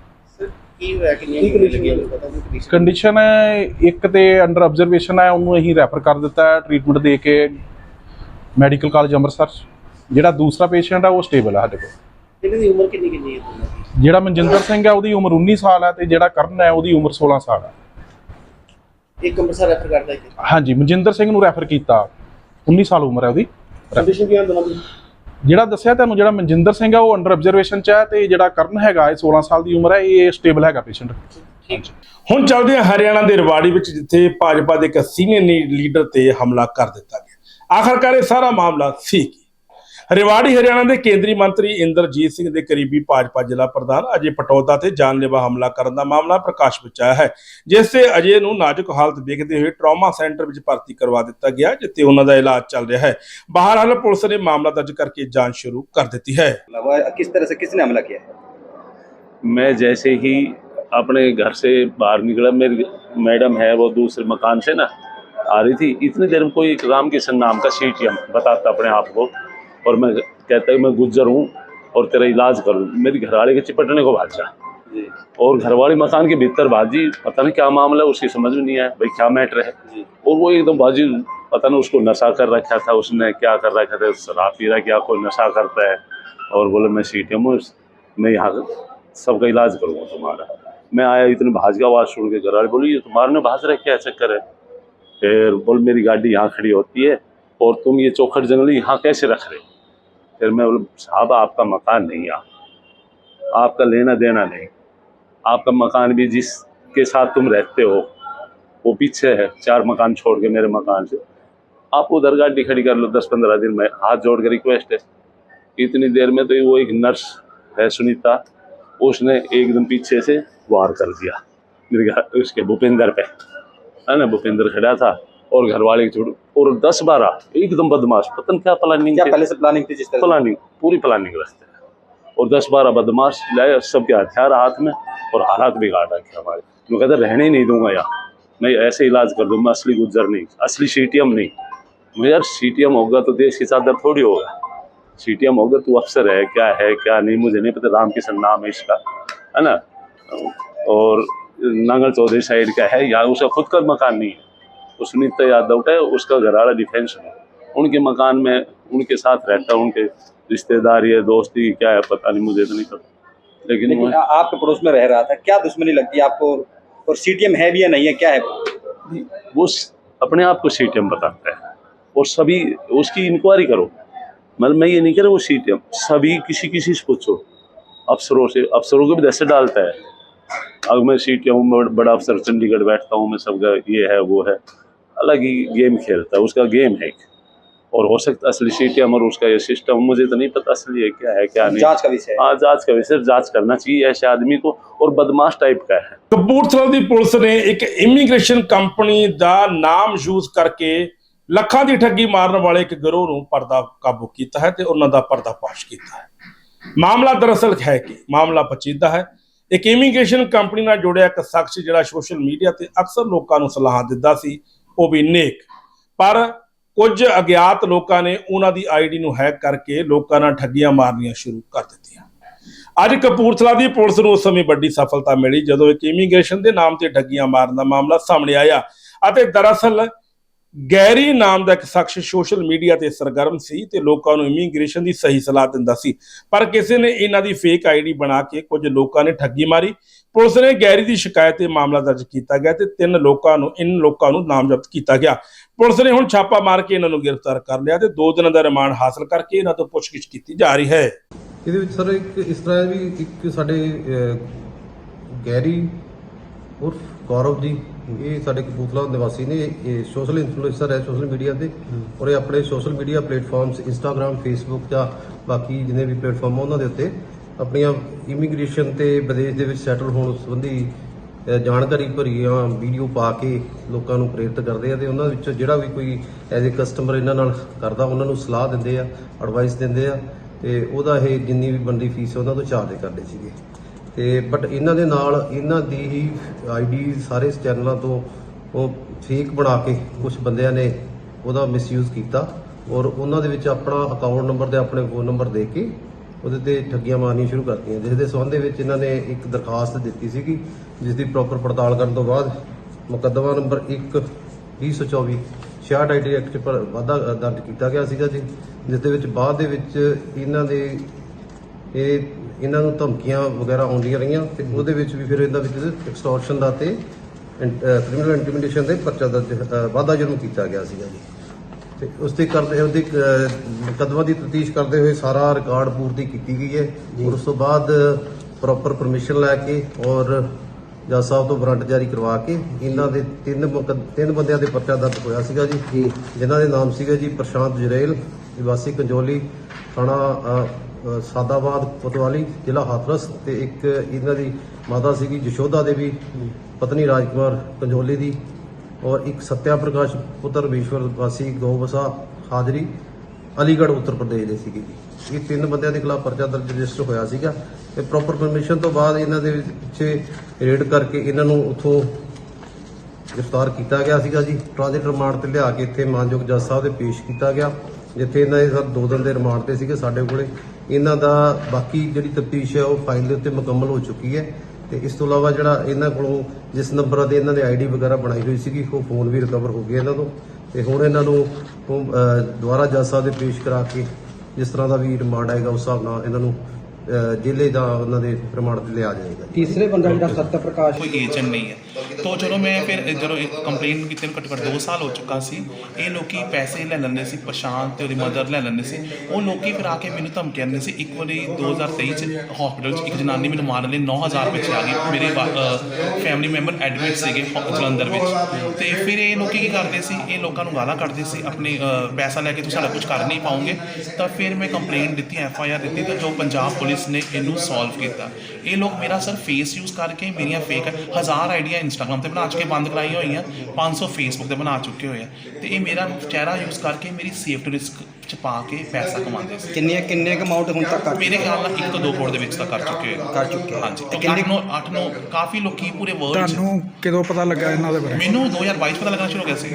ਕੰਡੀਸ਼ਨ ਹੈ। ਇੱਕ ਤੇ ਅੰਡਰ ਆਬਜ਼ਰਵੇਸ਼ਨ ਹੈ ਉਹਨੂੰ ਅਸੀਂ ਰੈਫਰ ਕਰ ਦਿੱਤਾ ਹੈ ਟ੍ਰੀਟਮੈਂਟ ਦੇ ਕੇ ਮੈਡੀਕਲ ਕਾਲਜ ਅੰਮ੍ਰਿਤਸਰ ਜਿਹੜਾ ਦੂਸਰਾ ਪੇਸ਼ੈਂਟ ਹੈ ਉਹ ਸਟੇਬਲ ਹੈ ਸਾਡੇ ਕੋਲ। ਇਹਨਾਂ ਦੀ ਉਮਰ ਕਿੰਨੀ ਕਿੰਨੀ ਹੈ? ਜਿਹੜਾ ਮਨਜਿੰਦਰ ਸਿੰਘ ਹੈ ਉਹਦੀ ਉਮਰ 19 ਸਾਲ ਹੈ ਤੇ ਜਿਹੜਾ ਕਰਨ ਹੈ ਉਹਦੀ ਉਮਰ 16 ਸਾਲ ਹੈ। ਇੱਕ ਅੰਮ੍ਰਿਤਸਰ ਰੈਫਰ ਕਰਦਾ ਇੱਕ ਹਾਂਜੀ ਮਨਜਿੰਦਰ ਸਿੰਘ ਨੂੰ ਰੈਫਰ ਕੀਤਾ। 19 ਸਾਲ ਉਮਰ ਹੈ ਉਹਦੀ। ਕੰਡੀਸ਼ਨ ਕੀ ਦੋਨਾਂ ਦੀ ਜਿਹੜਾ ਦੱਸਿਆ ਤੁਹਾਨੂੰ ਜਿਹੜਾ ਮਨਜਿੰਦਰ ਸਿੰਘ ਹੈ ਉਹ ਅੰਡਰ ਆਬਜ਼ਰਵੇਸ਼ਨ ਚ ਹੈ ਤੇ ਜਿਹੜਾ ਕਰਨ ਹੈਗਾ ਇਹ 16 ਸਾਲ ਦੀ ਉਮਰ ਹੈ ਇਹ ਸਟੇਬਲ ਹੈਗਾ ਪੇਸ਼ੈਂਟ ਹੁਣ ਚੱਲਦੇ ਹਾਂ ਹਰਿਆਣਾ ਦੇ ਰਵਾੜੀ ਵਿੱਚ ਜਿੱਥੇ ਭਾਜਪਾ ਦੇ ਇੱਕ ਸੀਨੀਅਰ ਲੀਡਰ ਤੇ ਹਮਲਾ ਕਰ ਦਿੱਤਾ ਗਿਆ। ਆਖਰਕਾਰ ਇਹ ਸਾਰਾ ਮਾਮਲਾ ਸੀ ਰਿਵਾੜੀ ਹਰਿਆਣਾ ਦੇ ਕੇਂਦਰੀ ਮੰਤਰੀ ਇੰਦਰਜੀਤ ਸਿੰਘ ਦੇ ਕਰੀਬੀ ਭਾਜਪਾ ਜ਼ਿਲ੍ਹਾ ਪ੍ਰਧਾਨ ਅਜੇ ਪਟੌਦਾ ਤੇ ਜਾਨਲੇਵਾ ਹਮਲਾ ਕਰਨ ਦਾ ਮਾਮਲਾ ਪ੍ਰਕਾਸ਼ ਵਿੱਚ ਆਇਆ ਹੈ ਜਿਸ ਤੇ ਅਜੇ ਨੂੰ ਨਾਜ਼ੁਕ ਹਾਲਤ ਦੇਖਦੇ ਹੋਏ ਟਰਾਮਾ ਸੈਂਟਰ ਵਿੱਚ ਭਰਤੀ ਕਰਵਾ ਦਿੱਤਾ ਗਿਆ ਜਿੱਥੇ ਉਹਨਾਂ ਦਾ ਇਲਾਜ ਚੱਲ ਰਿਹਾ ਹੈ ਬਹਰਹਾਲ ਪੁਲਿਸ ਨੇ ਮਾਮਲਾ ਦਰਜ ਕਰਕੇ ਜਾਂਚ ਸ਼ੁਰੂ ਕਰ ਦਿੱਤੀ ਹੈ किस तरह से किसने हमला किया है मैं जैसे ही अपने घर से बाहर निकला मेरी मैडम है वो दूसरे मकान से ना आ रही थी इतनी देर में कोई एक राम किशन नाम का सीटीएम बताता अपने आप को और मैं कहता कि मैं गुजर हूँ और तेरा इलाज करूँ। मेरी घरवाले के चिपटने को भाग जा। और घरवाली मकान के भीतर बाजी पता नहीं क्या मामला है उसकी समझ में नहीं आया भाई क्या मैटर है? और वो एकदम बाजी पता नहीं उसको नशा कर रखा था उसने क्या कर रखा था शराब पी रहा क्या कोई नशा करता है? और बोले मैं सी टी हूँ मैं यहाँ सबका इलाज करूँगा तुम्हारा। मैं आया इतने भाज का आवाज़ सुन के घर वाले बोली ये तुम्हारे ने भाज रहे क्या? चक्कर है? फिर बोल मेरी गाड़ी यहाँ खड़ी होती है और तुम ये चौखट जंगली यहाँ कैसे रख रहे हो? फिर मैं बोला, साहब, आपका मकान नहीं यहाँ आपका लेना देना नहीं। आपका मकान भी जिसके साथ तुम रहते हो, वो पीछे है। चार मकान छोड़ के मेरे मकान से। आप उधर गाड़ी खड़ी कर लो दस पंद्रह दिन में। हाथ जोड़ के रिक्वेस्ट है। इतनी देर में तो वो एक नर्स है, सुनीता। उसने एकदम पीछे से वार कर दिया। मेरे घर, उसके भूपेंद्र पे। है ना, भूपेंद्र खड़ा था और घर वाले छोड़ और दस बारह एकदम बदमाश। पता नहीं क्या प्लानिंग क्या पहले से प्लानिंग थी जिस तरह प्लानिंग पूरी प्लानिंग रखते हैं। और दस बारह बदमाश लाए सबके हथियार हाथ में और हालात बिगाड़ रखे हमारे। मैं कहता रहने ही नहीं दूँगा यहाँ। मैं ऐसे इलाज कर दूँगा असली गुजर नहीं असली सीटीएम नहीं। मैं यार सीटीएम होगा तो देश की चादर थोड़ी होगा। सीटीएम होगा तो अफसर है क्या है क्या नहीं मुझे नहीं पता राम किशन नाम है इसका है ना? और नांगल चौधरी साइड का है यहाँ उसका खुद का मकान नहीं है। सुनीता यादव है उसका घराड़ा डिफेंस में उनके मकान में उनके साथ रहता है उनके रिश्तेदारी है दोस्ती क्या है पता नहीं मुझे तो नहीं पता। लेकिन लेकिन आपके पड़ोस में रह रहा था क्या दुश्मनी लगती है आपको? और सीटीएम है भी या नहीं है क्या है? वो अपने आप को सीटीएम बताता है। और सभी उसकी इंक्वायरी करो। मतलब मैं ये नहीं कह रहा वो सीटीएम सभी किसी किसी से पूछो। अफसरों से अफसरों को भी दस डालता है। अब मैं सीटीएम हूँ बड़ा अफसर चंडीगढ़ बैठता हूँ मैं सबका ये है वो है। अलग ही गेम खेलता है उसका गेम है एक। और हो सकता है असली सीटीएम और उसका ये सिस्टम मुझे तो नहीं पता असली है क्या है क्या नहीं जांच का विषय है हाँ जांच का विषय जांच करना चाहिए ऐसे आदमी को और बदमाश टाइप का है ਕਪੂਰਥਲਾ ਦੀ ਪੁਲਿਸ ਨੇ ਇੱਕ ਇਮੀਗ੍ਰੇਸ਼ਨ ਕੰਪਨੀ ਦਾ ਨਾਮ ਯੂਜ਼ ਕਰਕੇ ਲੱਖਾਂ ਦੀ ਠੱਗੀ ਮਾਰਨ ਵਾਲੇ ਇੱਕ ਗਿਰੋਹ ਨੂੰ ਪਰਦਾ ਕਾਬੂ ਕੀਤਾ ਹੈ ਤੇ ਉਹਨਾਂ ਦਾ ਪਰਦਾਫਾਸ਼ ਕੀਤਾ ਹੈ ਮਾਮਲਾ ਦਰਅਸਲ ਹੈ ਕਿ ਮਾਮਲਾ ਪਚੀਦਾ ਹੈ ਇੱਕ ਇਮੀਗ੍ਰੇਸ਼ਨ ਕੰਪਨੀ ਨਾਲ ਜੁੜਿਆ ਇੱਕ ਸ਼ਖਸ ਜਿਹੜਾ ਸੋਸ਼ਲ ਮੀਡੀਆ ਤੇ ਅਕਸਰ ਲੋਕਾਂ ਨੂੰ ਸਲਾਹਾਂ ਦਿੰਦਾ ਸੀ ਉਹ ਵੀ ਨੇਕ। ਪਰ ਕੁਝ ਅਗਿਆਤ ਲੋਕਾਂ ਨੇ ਉਹਨਾਂ ਦੀ ਆਈਡੀ ਨੂੰ ਹੈਕ ਕਰਕੇ ਲੋਕਾਂ ਨਾਲ ਠੱਗੀਆਂ ਮਾਰਨੀਆਂ ਸ਼ੁਰੂ ਕਰ ਦਿੱਤੀਆਂ। ਅੱਜ ਕਪੂਰਥਲਾ ਦੀ ਪੁਲਿਸ ਨੂੰ ਉਸ ਸਮੇਂ ਵੱਡੀ ਸਫਲਤਾ ਮਿਲੀ ਜਦੋਂ ਇੱਕ ਇਮੀਗ੍ਰੇਸ਼ਨ ਦੇ ਨਾਮ ਤੇ ਠੱਗੀਆਂ ਮਾਰਨ ਦਾ ਮਾਮਲਾ ਸਾਹਮਣੇ ਆਇਆ ਅਤੇ ਦਰਅਸਲ ਗੈਰੀ ਨਾਮ ਦਾ ਇੱਕ ਸ਼ਖਸ ਸੋਸ਼ਲ ਮੀਡੀਆ ਤੇ ਸਰਗਰਮ ਸੀ ਤੇ ਲੋਕਾਂ ਨੂੰ ਇਮੀਗ੍ਰੇਸ਼ਨ ਦੀ ਸਹੀ ਸਲਾਹ ਦਿੰਦਾ ਸੀ। ਪਰ ਕਿਸੇ ਨੇ ਇਹਨਾਂ ਦੀ ਫੇਕ ਆਈਡੀ ਬਣਾ ਕੇ ਕੁਝ ਲੋਕਾਂ ਨੇ ਠੱਗੀ ਮਾਰੀ ਪੁਲਿਸ ਨੇ ਗੈਰੀ ਦੀ ਸ਼ਿਕਾਇਤ ਤੇ ਮਾਮਲਾ ਦਰਜ ਕੀਤਾ ਗਿਆ ਤੇ ਤਿੰਨ ਲੋਕਾਂ ਨੂੰ, ਇਨ ਲੋਕਾਂ ਨੂੰ ਨਾਮਜ਼ਦ ਕੀਤਾ ਗਿਆ। ਪੁਲਿਸ ਨੇ ਹੁਣ ਛਾਪਾ ਮਾਰ ਕੇ ਇਹਨਾਂ ਨੂੰ ਗ੍ਰਿਫਤਾਰ ਕਰ ਲਿਆ ਤੇ 2 ਦਿਨਾਂ ਦਾ ਰਿਮਾਂਡ ਹਾਸਲ ਕਰਕੇ ਇਹਨਾਂ ਤੋਂ ਪੁੱਛਗਿੱਛ ਕੀਤੀ ਜਾ ਰਹੀ ਹੈ। ਇਹਦੇ ਵਿੱਚ ਸਰ ਇੱਕ ਇਸ ਤਰ੍ਹਾਂ ਵੀ ਇੱਕ ਸਾਡੇ ਗੈਰੀ ਉਰਫ ਗੌਰਵ ਜੀ, ਇਹ ਸਾਡੇ ਕਪੂਰਥਲਾ ਨਿਵਾਸੀ ਨੇ, ਇਹ ਸੋਸ਼ਲ ਇਨਫਲੂਐਂਸਰ ਹੈ ਸੋਸ਼ਲ ਮੀਡੀਆ ਤੇ ਔਰ ਇਹ ਆਪਣੇ social media platforms Instagram Facebook ਜਾਂ ਬਾਕੀ ਜਿੰਨੇ ਵੀ ਪਲੇਟਫਾਰਮ ਉਹਨਾਂ ਦੇ ਉੱਤੇ ਆਪਣੀਆਂ ਇਮੀਗ੍ਰੇਸ਼ਨ ਤੇ ਵਿਦੇਸ਼ ਦੇ ਵਿੱਚ ਸੈਟਲ ਹੋਣ ਸੰਬੰਧੀ ਅਹ, ਜਾਣਕਾਰੀ ਭਰੀਆਂ ਵੀਡੀਓ ਪਾ ਕੇ ਲੋਕਾਂ ਨੂੰ ਪ੍ਰੇਰਿਤ ਕਰਦੇ ਆ ਤੇ ਉਹਨਾਂ ਵਿੱਚੋਂ ਜਿਹੜਾ ਵੀ ਕੋਈ ਐਜ਼ ਅ ਕਸਟਮਰ ਇਹਨਾਂ ਨਾਲ ਕਰਦਾ ਉਹਨਾਂ ਨੂੰ ਸਲਾਹ ਦਿੰਦੇ ਆ ਐਡਵਾਈਸ ਦਿੰਦੇ ਆ ਤੇ ਉਹਦਾ ਇਹ ਜਿੰਨੀ ਵੀ ਬੰਦੀ ਫੀਸ ਉਹਨਾਂ ਤੋਂ ਚਾਰਜ ਕਰਦੇ ਸੀਗੇ। ਤੇ ਬਟ ਇਹਨਾਂ ਦੇ ਨਾਲ ਇਹਨਾਂ ਦੀ ਹੀ ਆਈਡੀ ਸਾਰੇ ਚੈਨਲਾਂ ਤੋਂ ਉਹ ਫੇਕ ਬਣਾ ਕੇ ਕੁਝ ਬੰਦਿਆਂ ਨੇ ਉਹਦਾ ਮਿਸਯੂਜ਼ ਕੀਤਾ ਔਰ ਉਹਨਾਂ ਦੇ ਵਿੱਚ ਆਪਣਾ ਅਕਾਊਂਟ ਨੰਬਰ ਤੇ ਆਪਣੇ ਫੋਨ ਨੰਬਰ ਦੇ ਕੇ ਉਹਦੇ ਤੇ ਠੱਗੀਆਂ ਮਾਰਨੀਆਂ ਸ਼ੁਰੂ ਕਰਤੀਆਂ। ਜਿਸ ਦੇ ਸੰਬੰਧ ਦੇ ਵਿੱਚ ਇਹਨਾਂ ਨੇ ਇੱਕ ਦਰਖਾਸਤ ਦਿੱਤੀ ਸੀਗੀ, ਜਿਸ ਦੀ ਪ੍ਰੋਪਰ ਪੜਤਾਲ ਕਰਨ ਤੋਂ ਬਾਅਦ ਮੁਕੱਦਮਾ ਨੰਬਰ 1 2024 66 ਆਈਟੀ ਐਕਟ ਪਰ ਵਾਧਾ ਦਰਜ ਕੀਤਾ ਗਿਆ ਸੀਗਾ ਜੀ, ਜਿਸ ਦੇ ਵਿੱਚ ਬਾਅਦ ਦੇ ਵਿੱਚ ਇਹਨਾਂ ਦੇ ਇਹ ਇਹਨਾਂ ਨੂੰ ਧਮਕੀਆਂ ਵਗੈਰਾ ਆਉਂਦੀਆਂ ਰਹੀਆਂ ਤੇ ਉਹਦੇ ਵਿੱਚ ਵੀ ਫਿਰ ਇਹਦਾ ਵਿੱਚ ਐਕਸਟੋਰਸ਼ਨ ਦਾ ਤੇ ਕ੍ਰਿਮੀਨਲ ਇੰਟੀਮੀਡੇਸ਼ਨ ਦੇ ਪਰਚਾ ਦਰਜ ਵਾਧਾ ਜੁਰਮ ਕੀਤਾ ਗਿਆ ਸੀਗਾ ਜੀ। ਤੇ ਉਸ ਤੇ ਕਰਦੇ ਉਹਦੀ ਅ, ਮੁਕੱਦਮਾ ਦੀ ਤਫਤੀਸ਼ ਕਰਦੇ ਹੋਏ ਸਾਰਾ ਰਿਕਾਰਡ ਪੂਰਤੀ ਕੀਤੀ ਗਈ ਹੈ ਔਰ ਉਸ ਤੋਂ ਬਾਅਦ ਪ੍ਰੋਪਰ ਪਰਮਿਸ਼ਨ ਲੈ ਕੇ ਔਰ ਜੱਜ ਸਾਹਿਬ ਤੋਂ ਵਾਰੰਟ ਜਾਰੀ ਕਰਵਾ ਕੇ ਇਹਨਾਂ ਦੇ ਤਿੰਨ ਤਿੰਨ ਬੰਦਿਆਂ ਦੇ ਪਰਚਾ ਦਰਜ ਹੋਇਆ ਸੀਗਾ ਜੀ ਜਿਨ੍ਹਾਂ ਦੇ ਨਾਮ ਸੀਗੇ ਜੀ ਪ੍ਰਸ਼ਾਂਤ ਜਰੇਲ ਨਿਵਾਸੀ ਕੰਜੋਲੀ ਥਾਣਾ ਸਾਦਾਬਾਦ ਕੋਤਵਾਲੀ ਜ਼ਿਲ੍ਹਾ ਹਾਥਰਸ ਤੇ ਇੱਕ ਇਹਨਾਂ ਦੀ ਮਾਤਾ ਸੀਗੀ ਜਸ਼ੋਦਾ ਦੇਵੀ ਪਤਨੀ ਰਾਜਕੁਮਾਰ ਕੰਜੋਲੀ ਦੀ ਔਰ ਇੱਕ ਸਤਿਆ ਪ੍ਰਕਾਸ਼ ਪੁੱਤਰ ਵਿਸ਼ਵਰ ਵਾਸੀ ਗੋਬਸਾ ਹਾਜ਼ਰੀ ਅਲੀਗੜ੍ਹ ਉੱਤਰ ਪ੍ਰਦੇਸ਼ ਦੇ ਸੀਗੇ ਜੀ। ਇਹ ਤਿੰਨ ਬੰਦਿਆਂ ਦੇ ਖਿਲਾਫ ਪਰਚਾ ਦਰਜ ਰਜਿਸਟਰ ਹੋਇਆ ਸੀਗਾ ਤੇ ਪ੍ਰੋਪਰ ਪਰਮਿਸ਼ਨ ਤੋਂ ਬਾਅਦ ਇਹਨਾਂ ਦੇ ਪਿੱਛੇ ਰੇਡ ਕਰਕੇ ਇਹਨਾਂ ਨੂੰ ਉੱਥੋਂ ਗ੍ਰਿਫਤਾਰ ਕੀਤਾ ਗਿਆ ਸੀਗਾ ਜੀ। ਟ੍ਰਾਂਜ਼ਿਟ ਰਿਮਾਂਡ ਤੇ ਲਿਆ ਕੇ ਇੱਥੇ ਮਾਨਯੋਗ ਜੱਜ ਸਾਹਿਬ ਦੇ ਪੇਸ਼ ਕੀਤਾ ਗਿਆ। ਜਿੱਥੇ ਇਹਨਾਂ ਦੇ ਸਰ ਦੋ ਦਿਨ ਦੇ ਰਿਮਾਂਡ ਤੇ ਸੀਗੇ ਸਾਡੇ ਕੋਲੇ। ਇਹਨਾਂ ਦਾ ਬਾਕੀ ਜਿਹੜੀ ਤਫਤੀਸ਼ ਹੈ ਉਹ ਫਾਈਲ ਦੇ ਉੱਤੇ ਮੁਕੰਮਲ ਹੋ ਚੁੱਕੀ ਹੈ। ਤੇ ਇਸ ਤੋਂ ਇਲਾਵਾ ਜਿਹੜਾ ਇਹਨਾਂ ਕੋਲੋਂ ਜਿਸ ਨੰਬਰਾਂ ਤੇ ਇਹਨਾਂ ਨੇ ਆਈਡੀ ਵਗੈਰਾ ਬਣਾਈ ਹੋਈ ਸੀਗੀ ਉਹ ਫੋਨ ਵੀ ਰਿਕਵਰ ਹੋ ਗਏ ਇਹਨਾਂ ਤੋਂ। ਤੇ ਹੁਣ ਇਹਨਾਂ ਨੂੰ ਉਹ, ਦੁਬਾਰਾ ਜੱਜ ਸਾਹਿਬ ਦੇ ਪੇਸ਼ ਕਰਾ ਕੇ ਜਿਸ ਤਰ੍ਹਾਂ ਦਾ ਵੀ ਰਿਮਾਂਡ ਆਏਗਾ ਉਸ ਹਿਸਾਬ ਨਾਲ ਇਹਨਾਂ ਨੂੰ ਜ਼ਿਲ੍ਹੇ ਦਾ ਉਹਨਾਂ ਦੇ ਰਿਮਾਂਡ ਤੇ ਲਿਆ ਜਾਏਗਾ ਤੀਸਰੇ ਬੰਦਾ ਜਿਹੜਾ ਸੱਤ ਪ੍ਰਕਾਸ਼ ਕੋਈ ਏਜੰਟ ਨਹੀਂ ਹੈ। ਤਾਂ ਚਲੋ ਮੈਂ ਫਿਰ ਜਦੋਂ ਇੱਕ ਕੰਪਲੇਂਟ ਕੀਤੇ ਨੂੰ ਘੱਟੋ ਘੱਟ 2 ਸਾਲ ਹੋ ਚੁੱਕਾ ਸੀ। ਇਹ ਲੋਕੀ ਪੈਸੇ ਲੈ ਲੈਂਦੇ ਸੀ ਪ੍ਰਸ਼ਾਂਤ ਤੇ ਉਹਦੀ ਮਦਰ ਲੈ ਲੈਂਦੇ ਸੀ। ਉਹ ਲੋਕੀ ਫਿਰ ਆ ਕੇ ਮੈਨੂੰ ਧਮਕੀਆਂ ਦਿੰਦੇ ਸੀ ਇੱਕ ਵਾਰੀ 2023 ਚ ਹਸਪੀਟਲ ਚ ਇੱਕ ਜਨਾਨੀ ਮੈਨੂੰ ਮਾਰਨ ਲਈ 9000 ਰੁਪਏ ਚ ਆ ਗਈ। ਮੇਰੇ ਫੈਮਿਲੀ ਮੈਂਬਰ ਐਡਮਿਟ ਸੀਗੇ ਜਲੰਧਰ ਵਿੱਚ। ਤੇ ਫਿਰ ਇਹ ਲੋਕੀ ਕੀ ਕਰਦੇ ਸੀ ਇਹ ਲੋਕਾਂ ਨੂੰ ਗਾਲਾਂ ਕੱਢਦੇ ਸੀ ਆਪਣੇ ਪੈਸਾ ਲੈ ਕੇ ਤੁਸੀਂ ਸਾਡਾ ਕੁਝ ਕਰ ਨਹੀਂ ਪਾਉਂਗੇ। ਤਾਂ ਫਿਰ ਮੈਂ ਕੰਪਲੇਂਟ ਦਿੱਤੀ ਐਫ ਆਈ ਆਰ ਦਿੱਤੀ ਤਾਂ ਜੋ ਪੰਜਾਬ ਪੁਲਿਸ ਨੇ ਇਹਨੂੰ ਸੋਲਵ ਕੀਤਾ। ਇਹ ਲੋਕ ਮੇਰਾ ਸਰ ਫੇਸ ਯੂਜ਼ ਕਰਕੇ ਮੇਰੀਆਂ ਫੇਕ ਹਜ਼ਾਰ ਆਈਡੀਆਂ ਇੰਸਟਾਗ੍ਰam ਤੇ ਬਣਾ ਚੁੱਕੇ, ਬੰਦ ਕਰਾਈਆਂ ਹੋਈਆਂ। 500 ਫੇਸਬੁੱਕ ਤੇ ਬਣਾ ਚੁੱਕੇ ਹੋਏ ਆ। ਤੇ ਇਹ ਮੇਰਾ ਚਿਹਰਾ ਯੂਜ਼ ਕਰਕੇ ਮੇਰੀ ਸੇਫਟੀ ਰਿਸਕ ਚ ਪਾ ਕੇ ਪੈਸਾ ਕਮਾਉਂਦੇ ਸੀ। ਕਿੰਨੇ ਕਿੰਨੇ ਕ ਅਮਾਉਂਟ ਹੁਣ ਤੱਕ ਮੇਰੇ ਖਿਆਲ ਨਾਲ 1 ਤੋਂ 2 ਕਰੋੜ ਦੇ ਵਿੱਚ ਤਾਂ ਕਰ ਚੁੱਕੇ ਹੋਏ ਕਰ ਚੁੱਕੇ। ਹਾਂਜੀ। ਕਿਉਂਕਿ 8 ਨੂੰ 8 ਨੂੰ ਕਾਫੀ ਲੋਕੀ ਪੂਰੇ ਵਰਲਡ ਚ ਤੁਹਾਨੂੰ ਕਦੋਂ ਪਤਾ ਲੱਗਾ ਇਹਨਾਂ ਦੇ ਬਾਰੇ? ਮੈਨੂੰ 2022 ਚ ਪਤਾ ਲੱਗਣਾ ਸ਼ੁਰੂ ਹੋ ਗਿਆ ਸੀ।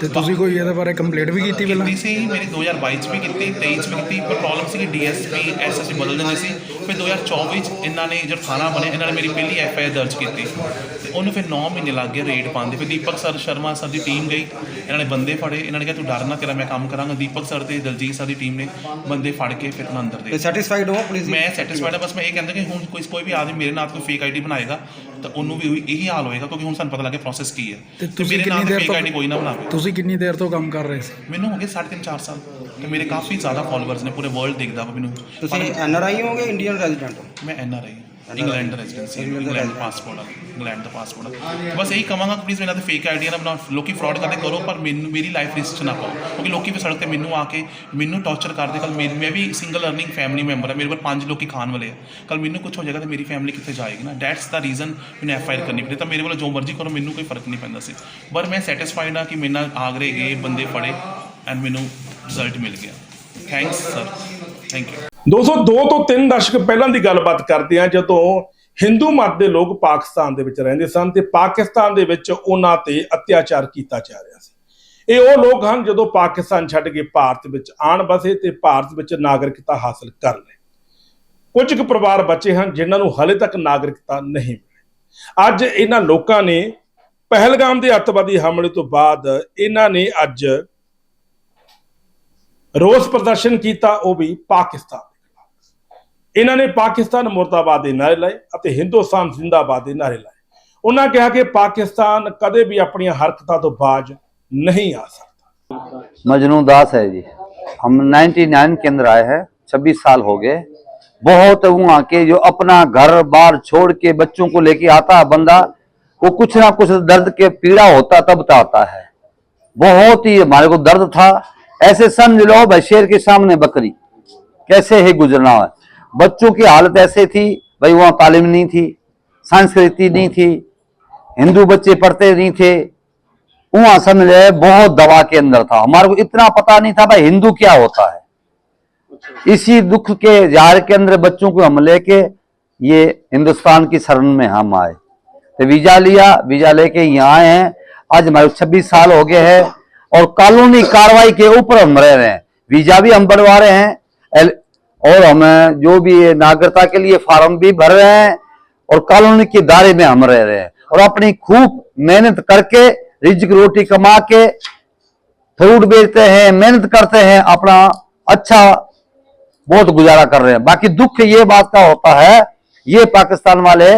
ਤੇ ਤੁਸੀਂ ਕੋਈ ਇਹਦੇ ਬਾਰੇ ਕੰਪਲੇਂਟ ਵੀ ਕੀਤੀ ਪਹਿਲਾਂ? ਕੀਤੀ ਸੀ ਮੇਰੀ 2022 ਚ ਵੀ ਕੀਤੀ 23 ਚ ਵੀ ਕੀਤੀ ਪਰ ਪ੍ਰੋਬਲਮ ਸੀ ਕਿ ਡੀਐਸਪੀ ਐਸਐਸਪੀ ਬਦਲ ਦਿੰਦੇ ਸੀ। ਫਿਰ 2024 ਚ ਇਹਨਾਂ ਨੇ ਜਦ ਥਾਣਾ ਬਣਿਆ ਇਹਨਾਂ ਨੇ ਮੇਰੀ ਪਹਿਲੀ ਐਫਆਈਆਰ ਦਰਜ ਕੀਤੀ। ਤੇ ਉਹਨੂੰ ਫਿਰ 9 ਮਹੀਨੇ ਲੱਗ ਗਏ ਰੇਡ ਪਾਉਂਦੇ ਫਿਰ ਦੀਪਕ ਸਰ ਸ਼ਰਮਾ ਸਰ ਦੀ ਟੀਮ ਗਈ ਇਹਨਾਂ ਨੇ ਬੰਦੇ ਫੜੇ ਇਹਨਾਂ ਨੇ ਕਿਹਾ ਤੂੰ ਡਰ ਨਾ ਤੇਰਾ ਮੈਂ ਕੰਮ ਕਰਾਂਗਾ। ਦੀਪਕ ਸਰ ਤੇ ਦਲਜੀਤ ਦੀ ਟੀਮ ਨੇ ਬੰਦੇ ਫੜ ਕੇ ਫਿਰ ਉਹਨਾਂ ਅੰਦਰ ਦੇ ਸੈਟੀਸਫਾਈਡ ਹੋ ਪੁਲਿਸ ਮੈਂ ਸੈਟੀਸਫਾਈਡ ਹਾਂ ਬਸ ਮੈਂ ਇਹ ਕਹਿੰਦਾ ਕਿ ਹੁਣ ਕੋਈ ਕੋਈ ਵੀ ਆਦਮੀ ਮੇਰੇ ਨਾਲ ਕੋਈ ਫੇਕ ਆਈਡੀ ਬਣਾਏਗਾ ਤਾਂ ਉਹਨੂੰ ਵੀ ਉਹੀ- ਇਹੀ ਹਾਲ ਹੋਏਗਾ ਕਿਉਂਕਿ ਹੁਣ ਸਾਨੂੰ ਪਤਾ ਲੱਗਿਆ ਪ੍ਰੋਸੈਸ ਕੀ ਹੈ। ਤੇ ਤੁਸੀਂ ਕਿੰਨੀ ਦੇਰ ਫੇਕ ਆਈਡੀ ਕੋਈ ਨਾ ਬਣਾਵੇ ਤੁਸੀਂ ਕਿੰਨੀ ਦੇਰ ਤੋਂ ਕੰਮ ਕਰ ਰਹੇ ਸੀ? ਮੈਨੂੰ ਹੋ ਗਏ 3.5 4 ਸਾਲ। ਤੇ ਮੇਰੇ ਕਾਫੀ ਜ਼ਿਆਦਾ ਫਾਲੋਅਰਸ ਨੇ ਪੂਰੇ ਵਰਲਡ ਦੇਖਦਾ ਵਾ ਮੈਨੂੰ। ਤੁਸੀਂ ਐਨ ਆਰ ਆਈ ਹੋਗੇ ਇੰਡੀਅਨ ਰੈਜ਼ੀਡੈਂਟ ਹੋ? ਮੈਂ ਐਨ ਆਰ ਆਈ ਇੰਗਲੈਂਡ ਦਾ ਰੈਜ਼ੀਡੈਂਸੀ ਇੰਗਲੈਂਡ ਦਾ ਪਾਸਪੋਰਟ ਆ ਇੰਗਲੈਂਡ ਦਾ ਪਾਸਪੋਰਟ ਆ। ਬਸ ਇਹੀ ਕਵਾਂਗਾ ਕਿ ਪਲੀਜ਼ ਮੇਰਾ ਤੇ ਫੇਕ ਆਈਡੀ ਨਾ ਬਣਾਓ ਲੋਕੀ ਫਰਾਡ ਕਰਦੇ ਕਰੋ ਪਰ ਮੈਨੂੰ ਮੇਰੀ ਲਾਈਫ ਰਿਸਕ 'ਚ ਨਾ ਪਾਓ। ਕਿਉਂਕਿ ਲੋਕੀ ਵੀ ਸੜਕ ਤੇ ਮੈਨੂੰ ਆ ਕੇ ਮੈਨੂੰ ਟੌਰਚਰ ਕਰਦੇ ਕੱਲ ਮੈਂ ਮੈਂ ਵੀ ਸਿੰਗਲ ਅਰਨਿੰਗ ਫੈਮਿਲੀ ਮੈਂਬਰ ਆ ਮੇਰੇ ਕੋਲ ਪੰਜ ਲੋਕੀ ਖਾਣ ਵਾਲੇ ਆ। ਕੱਲ ਮੈਨੂੰ ਕੁਝ ਹੋ ਜਾਏਗਾ ਤਾਂ ਮੇਰੀ ਫੈਮਿਲੀ ਕਿੱਥੇ ਜਾਏਗੀ ਨਾ? ਦੈਟਸ ਦਾ ਰੀਜ਼ਨ ਮੈਨੂੰ ਐਫ ਆਈ ਆਰ ਕਰਨੀ ਪਈ ਤਾਂ ਮੇਰੇ ਵੱਲੋਂ ਜੋ ਮਰਜ਼ੀ ਕਰੋ ਮੈਨੂੰ ਕੋਈ ਫ਼ਰਕ ਨਹੀਂ ਪੈਂਦਾ ਸੀ। ਪਰ ਮੈਂ ਸੈਟੀਸਫਾਈਡ ਆ ਕਿ ਮੇਰੇ ਨਾਲ ਆਗਰੇ ਗਏ ਬੰਦੇ ਫੜੇ ਐਂਡ ਮੈਨੂੰ ਰਿਜ਼ਲਟ ਮਿਲ ਗਿਆ। ਥੈਂਕਸ ਸਰ ਥੈਂਕ ਯੂ 202 ਤੋਂ 3 ਦਸ਼ਕ ਪਹਿਲਾਂ ਦੀ ਗੱਲਬਾਤ ਕਰਦੇ ਹਾਂ, ਜਦੋਂ ਹਿੰਦੂ ਮਤ ਦੇ ਲੋਕ ਪਾਕਿਸਤਾਨ ਦੇ ਵਿੱਚ ਰਹਿੰਦੇ ਸਨ ਤੇ ਪਾਕਿਸਤਾਨ ਦੇ ਵਿੱਚ ਉਹਨਾਂ ਤੇ ਅਤਿਆਚਾਰ ਕੀਤਾ ਜਾ ਰਿਹਾ ਸੀ। ਇਹ ਉਹ ਲੋਕ ਹਨ ਜਦੋਂ ਪਾਕਿਸਤਾਨ ਛੱਡ ਕੇ ਭਾਰਤ ਵਿੱਚ ਆਣ ਬਸੇ ਤੇ ਭਾਰਤ ਵਿੱਚ ਨਾਗਰਿਕਤਾ ਹਾਸਲ ਕਰ ਲਏ। ਕੁਝ ਕੁ ਪਰਿਵਾਰ ਬੱਚੇ ਹਨ ਜਿਨ੍ਹਾਂ ਨੂੰ ਹਾਲੇ ਤੱਕ ਨਾਗਰਿਕਤਾ ਨਹੀਂ ਮਿਲੀ। ਅੱਜ ਇਹਨਾਂ ਲੋਕਾਂ ਨੇ ਪਹਿਲਗਾਮ ਦੇ ਅੱਤਵਾਦੀ ਹਮਲੇ ਤੋਂ ਬਾਅਦ ਇਹਨਾਂ ਨੇ ਅੱਜ ਰੋਸ ਪ੍ਰਦਰਸ਼ਨ ਕੀਤਾ, ਉਹ ਵੀ ਪਾਕਿਸਤਾਨ ਇਹਨਾਂ ਨੇ ਪਾਕਿਸਤਾਨ ਮੁਰਦਾਬਾਦ ਦੇ ਨਾਰੇ ਲਾਏ ਅਤੇ ਹਿੰਦੁਸਤਾਨ ਜ਼ਿੰਦਾਬਾਦ ਦੇ ਨਾਰੇ ਲਾਏ ਉਹਨਾਂ ਕਿਹਾ ਕਿ ਪਾਕਿਸਤਾਨ ਕਦੇ ਵੀ ਆਪਣੀਆਂ ਹਰਕਤਾਂ ਤੋਂ ਬਾਜ नहीं आ सकता मजनू दास है जी हम 99 के अंदर आए हैं 26 साल हो गए बहुत वहाँ के जो अपना घर बार छोड़ के बच्चों को लेके आता है बंदा वो कुछ ना कुछ दर्द के पीड़ा होता तब आता है बहुत ही हमारे को दर्द था ऐसे समझ लो भाई शेर के सामने बकरी कैसे ही गुजरना है बच्चों की हालत ऐसे थी, भाई वहाँ तालीम नहीं थी, संस्कृति नहीं थी, हिंदू बच्चे पढ़ते नहीं थे, वहाँ समझ ले बहुत दवा के अंदर था। हमारे को इतना पता नहीं था, भाई हिंदू क्या होता है। इसी दुख के जार के अंदर बच्चों को हम लेके ये हिंदुस्तान की शरण में हम आए। तो वीज़ा लिया, वीज़ा लेके यहाँ आए हैं। आज हमारे छब्बीस साल हो गए हैं और कानूनी कार्रवाई के ऊपर हम रह रहे हैं। वीज़ा भी हम बनवा रहे हैं। और हम, जो भी नागरिकता के लिए फार्म भी भर रहे हैं और कॉलोनी के दायरे में हम रह रहे हैं। और अपनी खूब मेहनत करके, रिज्क रोटी कमा के, फ्रूट बेचते हैं, मेहनत करते हैं, अपना अच्छा बहुत गुजारा कर रहे हैं। बाकी दुख ये बात का होता है, ये पाकिस्तान वाले,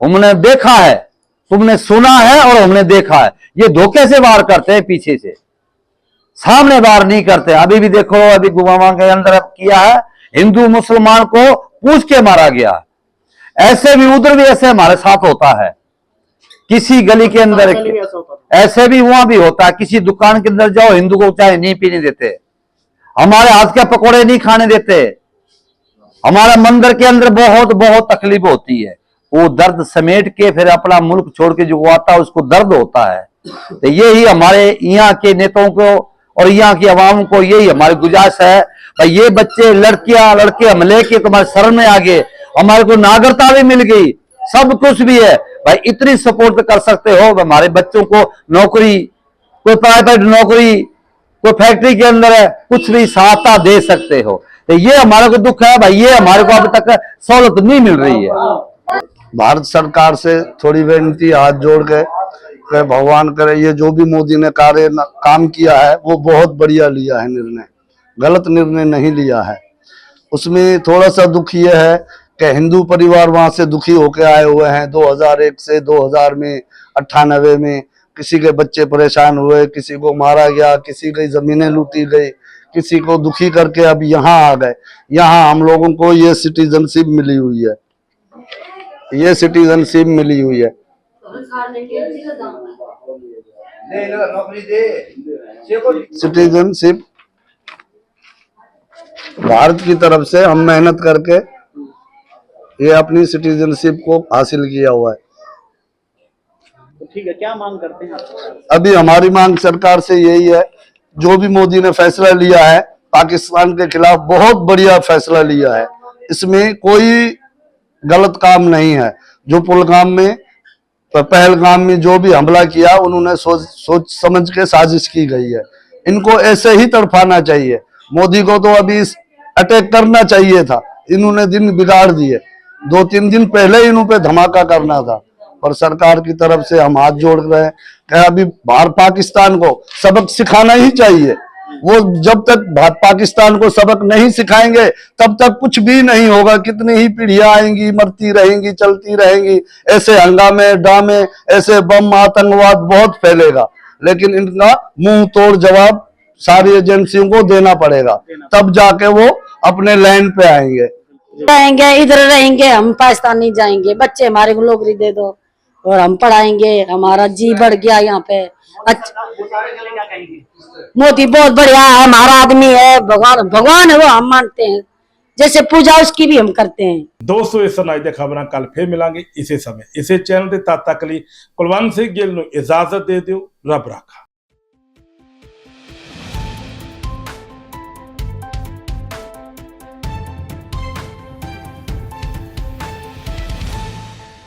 हमने देखा है, तुमने सुना है और हमने देखा है। ये धोखे से वार करते हैं पीछे से। सामने वार नहीं करते। अभी भी देखो, अभी गुमा के अंदर किया है हिंदू मुसलमान को पूछ के मारा गया। ऐसे भी उधर भी ऐसे हमारे साथ होता है। किसी गली के अंदर ऐसे भी वहाँ भी होता है। किसी दुकान के अंदर जाओ हिंदू को चाय नहीं पीने देते। हमारे हाथ के पकोड़े नहीं खाने देते। हमारे मंदिर के अंदर बहुत बहुत तकलीफ़ होती है। वो दर्द समेट के फिर अपना मुल्क छोड़ के जो आता है उसको दर्द होता है। तो यही हमारे यहाँ के नेताओं को और यहाँ की आवाम को यही हमारी गुजारिश है भाई, ये बच्चे लड़कियाँ, लड़के हम लेके तुम्हारे शरण में आ गए। हमारे को नागरिकता भी मिल गई। सब कुछ भी है। भाई, इतनी सपोर्ट कर सकते हो। हमारे बच्चों को नौकरी, कोई प्राइवेट नौकरी, कोई फैक्ट्री के अंदर है, कुछ भी सहायता दे सकते हो। तो ये हमारे को दुख है। भाई, ये हमारे को अभी तक सहूलत नहीं मिल रही है। भारत सरकार से थोड़ी विनती, हाथ जोड़ के भगवान करे। ये जो भी मोदी ने कार्य काम किया है, वो बहुत बढ़िया लिया है निर्णय। गलत निर्णय नहीं लिया है। उसमें थोड़ा सा दुख यह है कि हिंदू परिवार वहाँ से दुखी होके आए हुए हैं। 2001 से 2000 में अट्ठानबे में किसी के बच्चे परेशान हुए, किसी को मारा गया, किसी की जमीनें लूटी गई, किसी को दुखी करके अब यहाँ आ गए। यहाँ हम लोगों को ये सिटीजनशिप मिली हुई है। ये सिटीजनशिप मिली हुई है। सिटीजनशिप भारत की तरफ़ से हम मेहनत करके ये अपनी सिटीजनशिप को हासिल किया हुआ है। ठीक है क्या मांग करते हैं आप? अभी हमारी मांग सरकार से यही है जो भी मोदी ने फैसला लिया है पाकिस्तान के खिलाफ बहुत बढ़िया फैसला लिया है। इसमें कोई गलत काम नहीं है। जो पुलगाम में पहलगाम में जो भी हमला किया उन्होंने सोच सोच समझ के साजिश की गई है। इनको ऐसे ही तड़फाना चाहिए। मोदी को तो अभी अटैक करना चाहिए था। इन्होंने दिन बिगाड़ दिए। दो तीन दिन पहले इन पे धमाका करना था। पर सरकार की तरफ़ से हम हाथ जोड़ रहे हैं। कि अभी भारत पाकिस्तान को सबक सिखाना ही चाहिए। वो जब तक भारत पाकिस्तान को सबक नहीं सिखाएँगे, तब तक कुछ भी नहीं होगा। कितनी ही पीढ़ियाँ आएँगी, मरती रहेंगी, चलती रहेंगी। ऐसे हंगामे, ड्रामे, ऐसे बम आतंकवाद बहुत फैलेगा। लेकिन इनका मुँह तोड़ जवाब सारी एजेंसियों को देना पड़ेगा तब जाके वो अपने लैंड पे आएंगे रहेंगे इधर रहेंगे हम पाकिस्तान नहीं जाएंगे बच्चे हमारे को नौकरी दे दो और हम पढ़ाएंगे हमारा जी बढ़ गया यहाँ पे अच्छा मोदी बहुत बढ़िया है हमारा आदमी है भगवान भगवान है वो हम मानते हैं जैसे पूजा उसकी भी हम करते हैं ਦੋਸਤੋ ਇਸ ਨਾਲ ਦੇ ਖਬਰਾਂ ਕੱਲ ਫੇਰ ਮਿਲਾਂਗੇ ਇਸੇ ਸਮੇਂ ਇਸੇ ਚੈਨਲ ਤੇ ਤਦ ਤੱਕ ਲਈ ਕੁਲਵੰਤ ਸਿੰਘ ਗਿੱਲ ਨੂੰ ਇਜਾਜ਼ਤ ਦੇ ਦਿਓ ਰੱਬ ਰਾਖਾ